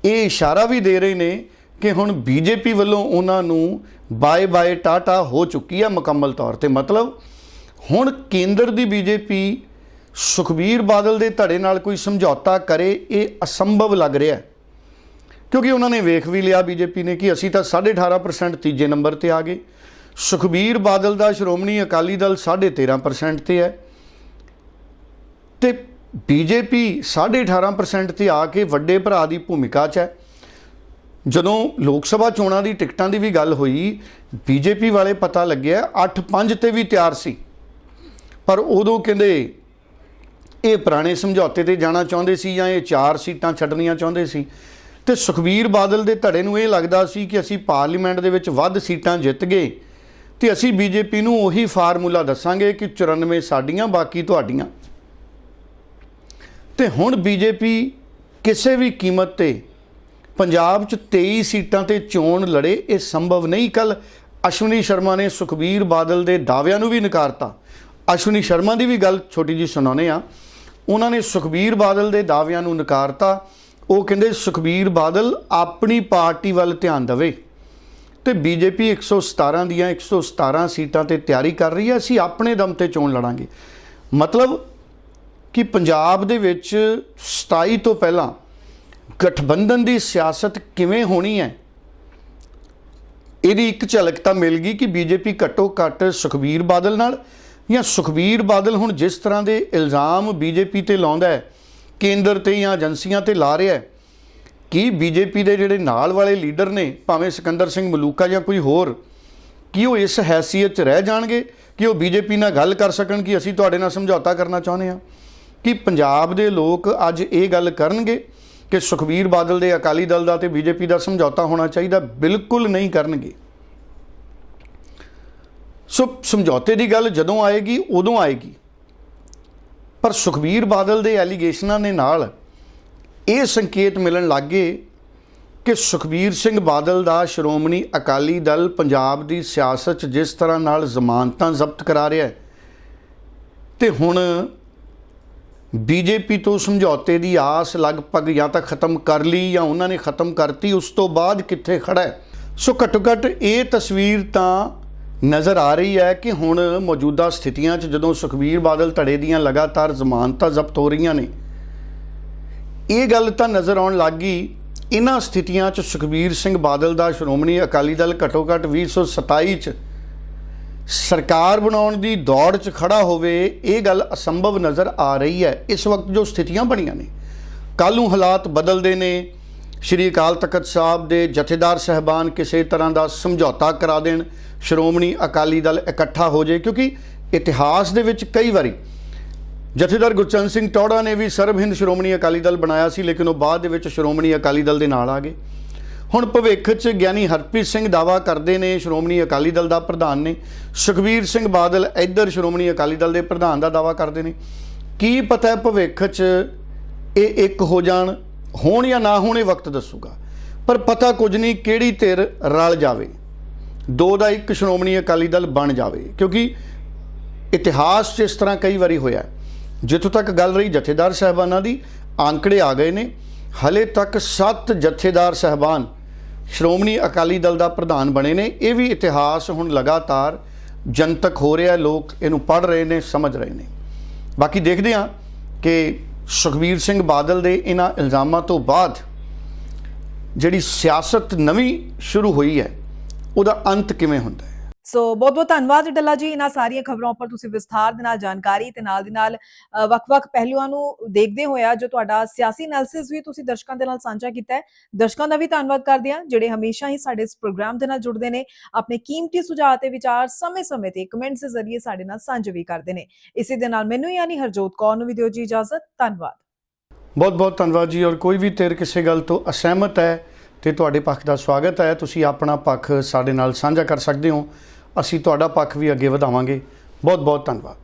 ਇਹ ਇਸ਼ਾਰਾ ਵੀ ਦੇ ਰਹੇ ਨੇ ਕਿ ਹੁਣ ਬੀਜੇਪੀ ਵੱਲੋਂ ਉਹਨਾਂ ਨੂੰ ਬਾਏ ਬਾਏ ਟਾਟਾ ਹੋ ਚੁੱਕੀ ਹੈ ਮੁਕੰਮਲ ਤੌਰ ਤੇ। ਮਤਲਬ ਹੁਣ ਕੇਂਦਰ ਦੀ ਬੀਜੇਪੀ ਸੁਖਬੀਰ ਬਾਦਲ ਦੇ ਧੜੇ ਨਾਲ ਕੋਈ ਸਮਝੌਤਾ ਕਰੇ, ਇਹ ਅਸੰਭਵ ਲੱਗ ਰਿਹਾ ਹੈ। ਕਿਉਂਕਿ ਉਹਨਾਂ ਨੇ ਵੇਖ ਵੀ ਲਿਆ ਬੀਜੇਪੀ ਨੇ ਕਿ ਅਸੀਂ ਤਾਂ 18.5% ਤੀਜੇ ਨੰਬਰ ਤੇ ਆ ਗਏ। ਸੁਖਬੀਰ ਬਾਦਲ ਦਾ ਸ਼੍ਰੋਮਣੀ ਅਕਾਲੀ ਦਲ 13.5% ਤੇ ਹੈ। ਤੇ ਬੀਜੇਪੀ 18.5% ਤੇ ਆ ਕੇ ਵੱਡੇ ਭਰਾ ਦੀ ਭੂਮਿਕਾ 'ਚ ਹੈ। ਜਦੋਂ ਲੋਕ ਸਭਾ ਚੋਣਾਂ ਦੀ ਟਿਕਟਾਂ ਦੀ ਵੀ ਗੱਲ ਹੋਈ, ਬੀਜੇਪੀ ਵਾਲੇ ਪਤਾ ਲੱਗਿਆ 8-5 ਤੇ ਵੀ ਤਿਆਰ ਸੀ। ਪਰ ਉਦੋਂ ਕਹਿੰਦੇ ਇਹ ਪੁਰਾਣੇ ਸਮਝੌਤੇ ਤੇ ਜਾਣਾ ਚਾਹੁੰਦੇ ਸੀ ਜਾਂ ਇਹ ਚਾਰ ਸੀਟਾਂ ਛੱਡਣੀਆਂ ਚਾਹੁੰਦੇ ਸੀ। ਤੇ ਸੁਖਬੀਰ ਬਾਦਲ ਦੇ ਧੜੇ ਨੂੰ ਇਹ ਲੱਗਦਾ ਸੀ ਕਿ ਅਸੀਂ ਪਾਰਲੀਮੈਂਟ ਦੇ ਵਿੱਚ ਵੱਧ ਸੀਟਾਂ ਜਿੱਤ ਗਏ ਤੇ ਅਸੀਂ ਬੀਜੇਪੀ ਨੂੰ ਉਹੀ ਫਾਰਮੂਲਾ ਦੱਸਾਂਗੇ ਕਿ 94 ਸਾਡੀਆਂ, ਬਾਕੀ ਤੁਹਾਡੀਆਂ। ਤੇ ਹੁਣ ਬੀਜੇਪੀ ਕਿਸੇ ਵੀ ਕੀਮਤ ਤੇ ਪੰਜਾਬ 'ਚ 23 ਸੀਟਾਂ ਤੇ ਚੋਣ ਲੜੇ, ਇਹ ਸੰਭਵ ਨਹੀਂ। ਕੱਲ ਅਸ਼ਵਨੀ ਸ਼ਰਮਾ ਨੇ ਸੁਖਬੀਰ ਬਾਦਲ ਦੇ ਦਾਅਵਿਆਂ ਨੂੰ ਵੀ ਨਕਾਰਤਾ। ਅਸ਼ਵਨੀ ਸ਼ਰਮਾ ਦੀ ਵੀ ਗੱਲ ਛੋਟੀ ਜੀ ਸੁਣਾਉਨੇ ਆ ਉਹਨਾਂ ਨੇ ਸੁਖਬੀਰ ਬਾਦਲ ਦੇ ਦਾਅਵਿਆਂ ਨੂੰ ਨਕਾਰਤਾ। ਉਹ ਕਹਿੰਦੇ, ਸੁਖਬੀਰ ਬਾਦਲ ਆਪਣੀ ਪਾਰਟੀ ਵੱਲ ਧਿਆਨ ਦੇਵੇ। ਤੇ ਬੀਜੇਪੀ 117 ਦੀਆਂ 117 ਸੀਟਾਂ ਤੇ ਤਿਆਰੀ ਕਰ ਰਹੀ ਹੈ। ਅਸੀਂ ਆਪਣੇ ਦਮ ਤੇ ਚੋਣ ਲੜਾਂਗੇ। ਮਤਲਬ ਕਿ ਪੰਜਾਬ ਦੇ ਵਿੱਚ 27 ਤੋਂ ਪਹਿਲਾਂ ਗਠਬੰਧਨ ਦੀ ਸਿਆਸਤ ਕਿਵੇਂ ਹੋਣੀ ਹੈ? ਇਹਦੀ ਇੱਕ ਝਲਕ ਤਾਂ ਮਿਲ ਗਈ ਕਿ ਬੀਜੇਪੀ ਘੱਟੋ ਘੱਟ ਸੁਖਬੀਰ ਬਾਦਲ ਨਾਲ ਜਾਂ ਸੁਖਬੀਰ ਬਾਦਲ ਹੁਣ ਜਿਸ ਤਰ੍ਹਾਂ ਦੇ ਇਲਜ਼ਾਮ ਬੀਜੇਪੀ ਤੇ ਲਾਉਂਦਾ ਹੈ, ਕੇਂਦਰ ਤੇ ਜਾਂ ਏਜੰਸੀਆਂ ਤੇ ਲਾ ਰਿਹਾ ਹੈ, ਕਿ ਬੀਜੇਪੀ ਦੇ ਜਿਹੜੇ ਨਾਲ ਵਾਲੇ ਲੀਡਰ ਨੇ, ਭਾਵੇਂ ਸਿਕੰਦਰ ਸਿੰਘ ਮਲੂਕਾ ਜਾਂ ਕੋਈ ਹੋਰ, ਕੀ ਉਹ ਇਸ ਹੈਸੀਅਤ 'ਚ ਰਹਿ ਜਾਣਗੇ ਕਿ ਉਹ ਬੀਜੇਪੀ ਨਾਲ ਗੱਲ ਕਰ ਸਕਣ ਕਿ ਅਸੀਂ ਤੁਹਾਡੇ ਨਾਲ ਸਮਝੌਤਾ ਕਰਨਾ ਚਾਹੁੰਦੇ ਹਾਂ? ਕਿ ਪੰਜਾਬ ਦੇ ਲੋਕ ਅੱਜ ਇਹ ਗੱਲ ਕਰਨਗੇ ਕਿ ਸੁਖਬੀਰ ਬਾਦਲ ਦੇ ਅਕਾਲੀ ਦਲ ਦਾ ਤੇ ਬੀਜੇਪੀ ਦਾ ਸਮਝੌਤਾ ਹੋਣਾ ਚਾਹੀਦਾ, ਬਿਲਕੁਲ ਨਹੀਂ ਕਰਨਗੇ। ਸੋ ਸਮਝੌਤੇ ਦੀ ਗੱਲ ਜਦੋਂ ਆਏਗੀ, ਉਦੋਂ ਆਏਗੀ। ਪਰ ਸੁਖਬੀਰ ਬਾਦਲ ਦੇ ਐਲੀਗੇਸ਼ਨਾਂ ਦੇ ਨਾਲ ਇਹ ਸੰਕੇਤ ਮਿਲਣ ਲੱਗੇ ਕਿ ਸੁਖਬੀਰ ਸਿੰਘ ਬਾਦਲ ਦਾ ਸ਼੍ਰੋਮਣੀ ਅਕਾਲੀ ਦਲ ਪੰਜਾਬ ਦੀ ਸਿਆਸਤ 'ਚ ਜਿਸ ਤਰ੍ਹਾਂ ਨਾਲ ਜ਼ਮਾਨਤਾਂ ਜ਼ਬਤ ਕਰਾ ਰਿਹਾ ਹੈ, ਤੇ ਹੁਣ ਬੀਜੇਪੀ ਤੋਂ ਸਮਝੌਤੇ ਦੀ ਆਸ ਲਗਭਗ ਜਾਂ ਤਾਂ ਖਤਮ ਕਰ ਲਈ ਜਾਂ ਉਹਨਾਂ ਨੇ ਖਤਮ ਕਰਤੀ, ਉਸ ਤੋਂ ਬਾਅਦ ਕਿੱਥੇ ਖੜਾ ਹੈ? ਸੋ ਘੱਟੋ ਘੱਟ ਇਹ ਤਸਵੀਰ ਤਾਂ ਨਜ਼ਰ ਆ ਰਹੀ ਹੈ ਕਿ ਹੁਣ ਮੌਜੂਦਾ ਸਥਿਤੀਆਂ 'ਚ ਜਦੋਂ ਸੁਖਬੀਰ ਬਾਦਲ ਧੜੇ ਦੀਆਂ ਲਗਾਤਾਰ ਜ਼ਮਾਨਤਾਂ ਜ਼ਬਤ ਹੋ ਰਹੀਆਂ ਨੇ, ਇਹ ਗੱਲ ਤਾਂ ਨਜ਼ਰ ਆਉਣ ਲੱਗ ਗਈ। ਇਹਨਾਂ ਸਥਿਤੀਆਂ 'ਚ ਸੁਖਬੀਰ ਸਿੰਘ ਬਾਦਲ ਦਾ ਸ਼੍ਰੋਮਣੀ ਅਕਾਲੀ ਦਲ ਘੱਟੋ ਘੱਟ 2027 'ਚ ਸਰਕਾਰ ਬਣਾਉਣ ਦੀ ਦੌੜ 'ਚ ਖੜਾ ਹੋਵੇ, ਇਹ ਗੱਲ ਅਸੰਭਵ ਨਜ਼ਰ ਆ ਰਹੀ ਹੈ। ਇਸ ਵਕਤ ਜੋ ਸਥਿਤੀਆਂ ਬਣੀਆਂ ਨੇ, ਕੱਲ੍ਹ ਨੂੰ ਹਾਲਾਤ ਬਦਲਦੇ ਨੇ। ਸ਼੍ਰੀ ਅਕਾਲ ਤਖਤ ਸਾਹਿਬ ਦੇ ਜਥੇਦਾਰ ਸਹਿਬਾਨ ਕਿਸੇ ਤਰ੍ਹਾਂ ਦਾ ਸਮਝੌਤਾ ਕਰਾ ਦੇਣ, ਸ਼੍ਰੋਮਣੀ ਅਕਾਲੀ ਦਲ ਇਕੱਠਾ ਹੋ ਜਾਏ ਕਿਉਂਕਿ ਇਤਿਹਾਸ ਦੇ ਵਿੱਚ ਕਈ ਵਾਰੀ ਜਥੇਦਾਰ ਗੁਰਚਰਨ ਸਿੰਘ ਟੌੜਾ ਨੇ ਵੀ ਸਰਬ ਹਿੰਦ ਸ਼੍ਰੋਮਣੀ ਅਕਾਲੀ ਦਲ ਬਣਾਇਆ ਸੀ, ਲੇਕਿਨ ਉਹ ਬਾਅਦ ਦੇ ਵਿੱਚ ਸ਼੍ਰੋਮਣੀ ਅਕਾਲੀ ਦਲ ਦੇ ਨਾਲ ਆ ਗਏ। ਹੁਣ ਭਵਿੱਖ 'ਚ ਗਿਆਨੀ ਹਰਪ੍ਰੀਤ ਸਿੰਘ ਦਾਵਾ ਕਰਦੇ ਨੇ ਸ਼੍ਰੋਮਣੀ ਅਕਾਲੀ ਦਲ ਦਾ ਪ੍ਰਧਾਨ ਨੇ। ਸੁਖਬੀਰ ਸਿੰਘ ਬਾਦਲ ਇੱਧਰ ਸ਼੍ਰੋਮਣੀ ਅਕਾਲੀ ਦਲ ਦੇ ਪ੍ਰਧਾਨ ਦਾ ਦਾਵਾ ਕਰਦੇ ਨੇ। ਕੀ ਪਤਾ ਹੈ ਭਵਿੱਖ 'ਚ ਇਹ ਇੱਕ ਹੋ ਜਾਣ, ਹੋਣ ਜਾਂ ਨਾ ਹੋਣ ਇਹ ਵਕਤ ਦੱਸੂਗਾ। ਪਰ ਪਤਾ ਕੁਝ ਨਹੀਂ ਕਿਹੜੀ ਧਿਰ ਰਲ ਜਾਵੇ। ਦੋ ਦਾ ਇੱਕ ਸ਼੍ਰੋਮਣੀ ਅਕਾਲੀ ਦਲ ਬਣ ਜਾਵੇ, ਕਿਉਂਕਿ ਇਤਿਹਾਸ 'ਚ ਇਸ ਤਰ੍ਹਾਂ ਕਈ ਵਾਰੀ ਹੋਇਆ ਜਿੱਥੋਂ ਤੱਕ ਗੱਲ ਰਹੀ ਜਥੇਦਾਰ ਸਾਹਿਬਾਨਾਂ ਦੀ ਆંકੜੇ ਆ ਗਏ ਨੇ। ਹਲੇ ਤੱਕ 7 ਜਥੇਦਾਰ ਸਹਿਬਾਨ ਸ਼੍ਰੋਮਣੀ ਅਕਾਲੀ ਦਲ ਦਾ ਪ੍ਰਧਾਨ ਬਣੇ ਨੇ, ਇਹ ਵੀ ਇਤਿਹਾਸ ਹੁਣ ਲਗਾਤਾਰ ਜਨਤਕ ਹੋ ਰਿਹਾ, ਲੋਕ ਇਹਨੂੰ ਪੜ੍ਹ ਰਹੇ ਨੇ, ਸਮਝ ਰਹੇ ਨੇ। ਬਾਕੀ ਦੇਖਦੇ ਹਾਂ ਕਿ ਸੁਖਬੀਰ ਸਿੰਘ ਬਾਦਲ ਦੇ ਇਹਨਾਂ ਇਲਜ਼ਾਮਾਂ ਤੋਂ ਬਾਅਦ ਜਿਹੜੀ ਸਿਆਸਤ ਨਵੀਂ ਸ਼ੁਰੂ ਹੋਈ ਹੈ, ਉਹਦਾ ਅੰਤ ਕਿਵੇਂ ਹੁੰਦਾ ਹੈ। ਸੋ ਬਹੁਤ ਬਹੁਤ ਧੰਨਵਾਦ ਡੱਲਾ ਜੀ ਇਹਨਾਂ ਸਾਰੀਆਂ ਖਬਰਾਂ ਉੱਪਰ ਤੁਸੀਂ ਵਿਸਥਾਰ ਦੇ ਨਾਲ ਜਾਣਕਾਰੀ ਤੇ ਨਾਲ ਦੀ ਨਾਲ ਵੱਖ-ਵੱਖ ਪਹਿਲੂਆਂ ਨੂੰ ਦੇਖਦੇ ਹੋਇਆ ਜੋ ਤੁਹਾਡਾ ਸਿਆਸੀ ਐਨਾਲਿਸਿਸ ਵੀ ਤੁਸੀਂ ਦਰਸ਼ਕਾਂ ਦੇ ਨਾਲ ਸਾਂਝਾ ਕੀਤਾ ਹੈ। ਦਰਸ਼ਕਾਂ ਦਾ ਵੀ ਧੰਨਵਾਦ ਕਰਦੇ ਹਾਂ, ਜਿਹੜੇ ਹਮੇਸ਼ਾ ਹੀ ਸਾਡੇ ਇਸ ਪ੍ਰੋਗਰਾਮ ਦੇ ਨਾਲ ਜੁੜਦੇ ਨੇ, ਆਪਣੇ ਕੀਮਤੀ ਸੁਝਾਅ ਤੇ ਵਿਚਾਰ ਸਮੇਂ-ਸਮੇਂ ਤੇ ਕਮੈਂਟਸ ਦੇ ਜ਼ਰੀਏ ਸਾਡੇ ਨਾਲ ਸਾਂਝੇ ਵੀ ਕਰਦੇ ਨੇ। ਇਸੇ ਦੇ ਨਾਲ ਮੈਨੂੰ ਯਾਨੀ ਹਰਜੋਤ ਕੌਰ ਨੂੰ ਵੀ ਦਿਓ ਜੀ ਇਜਾਜ਼ਤ, ਧੰਨਵਾਦ। ਬਹੁਤ ਬਹੁਤ ਧੰਨਵਾਦ ਜੀ, ਔਰ ਕੋਈ ਵੀ ਧਿਰ ਕਿਸੇ ਗੱਲ ਤੋਂ ਅਸਹਿਮਤ ਹੈ ਤੇ ਤੁਹਾਡੇ ਪੱਖ ਦਾ ਸਵਾਗਤ ਹੈ, ਤੁਸੀਂ ਆਪਣਾ ਪੱਖ ਸਾਡੇ ਨਾਲ ਸਾਂਝਾ ਕਰ ਸਕਦੇ ਹੋ। ਅਸੀਂ ਤੁਹਾਡਾ ਪੱਖ ਵੀ ਅੱਗੇ ਵਧਾਵਾਂਗੇ। ਬਹੁਤ ਬਹੁਤ ਧੰਨਵਾਦ।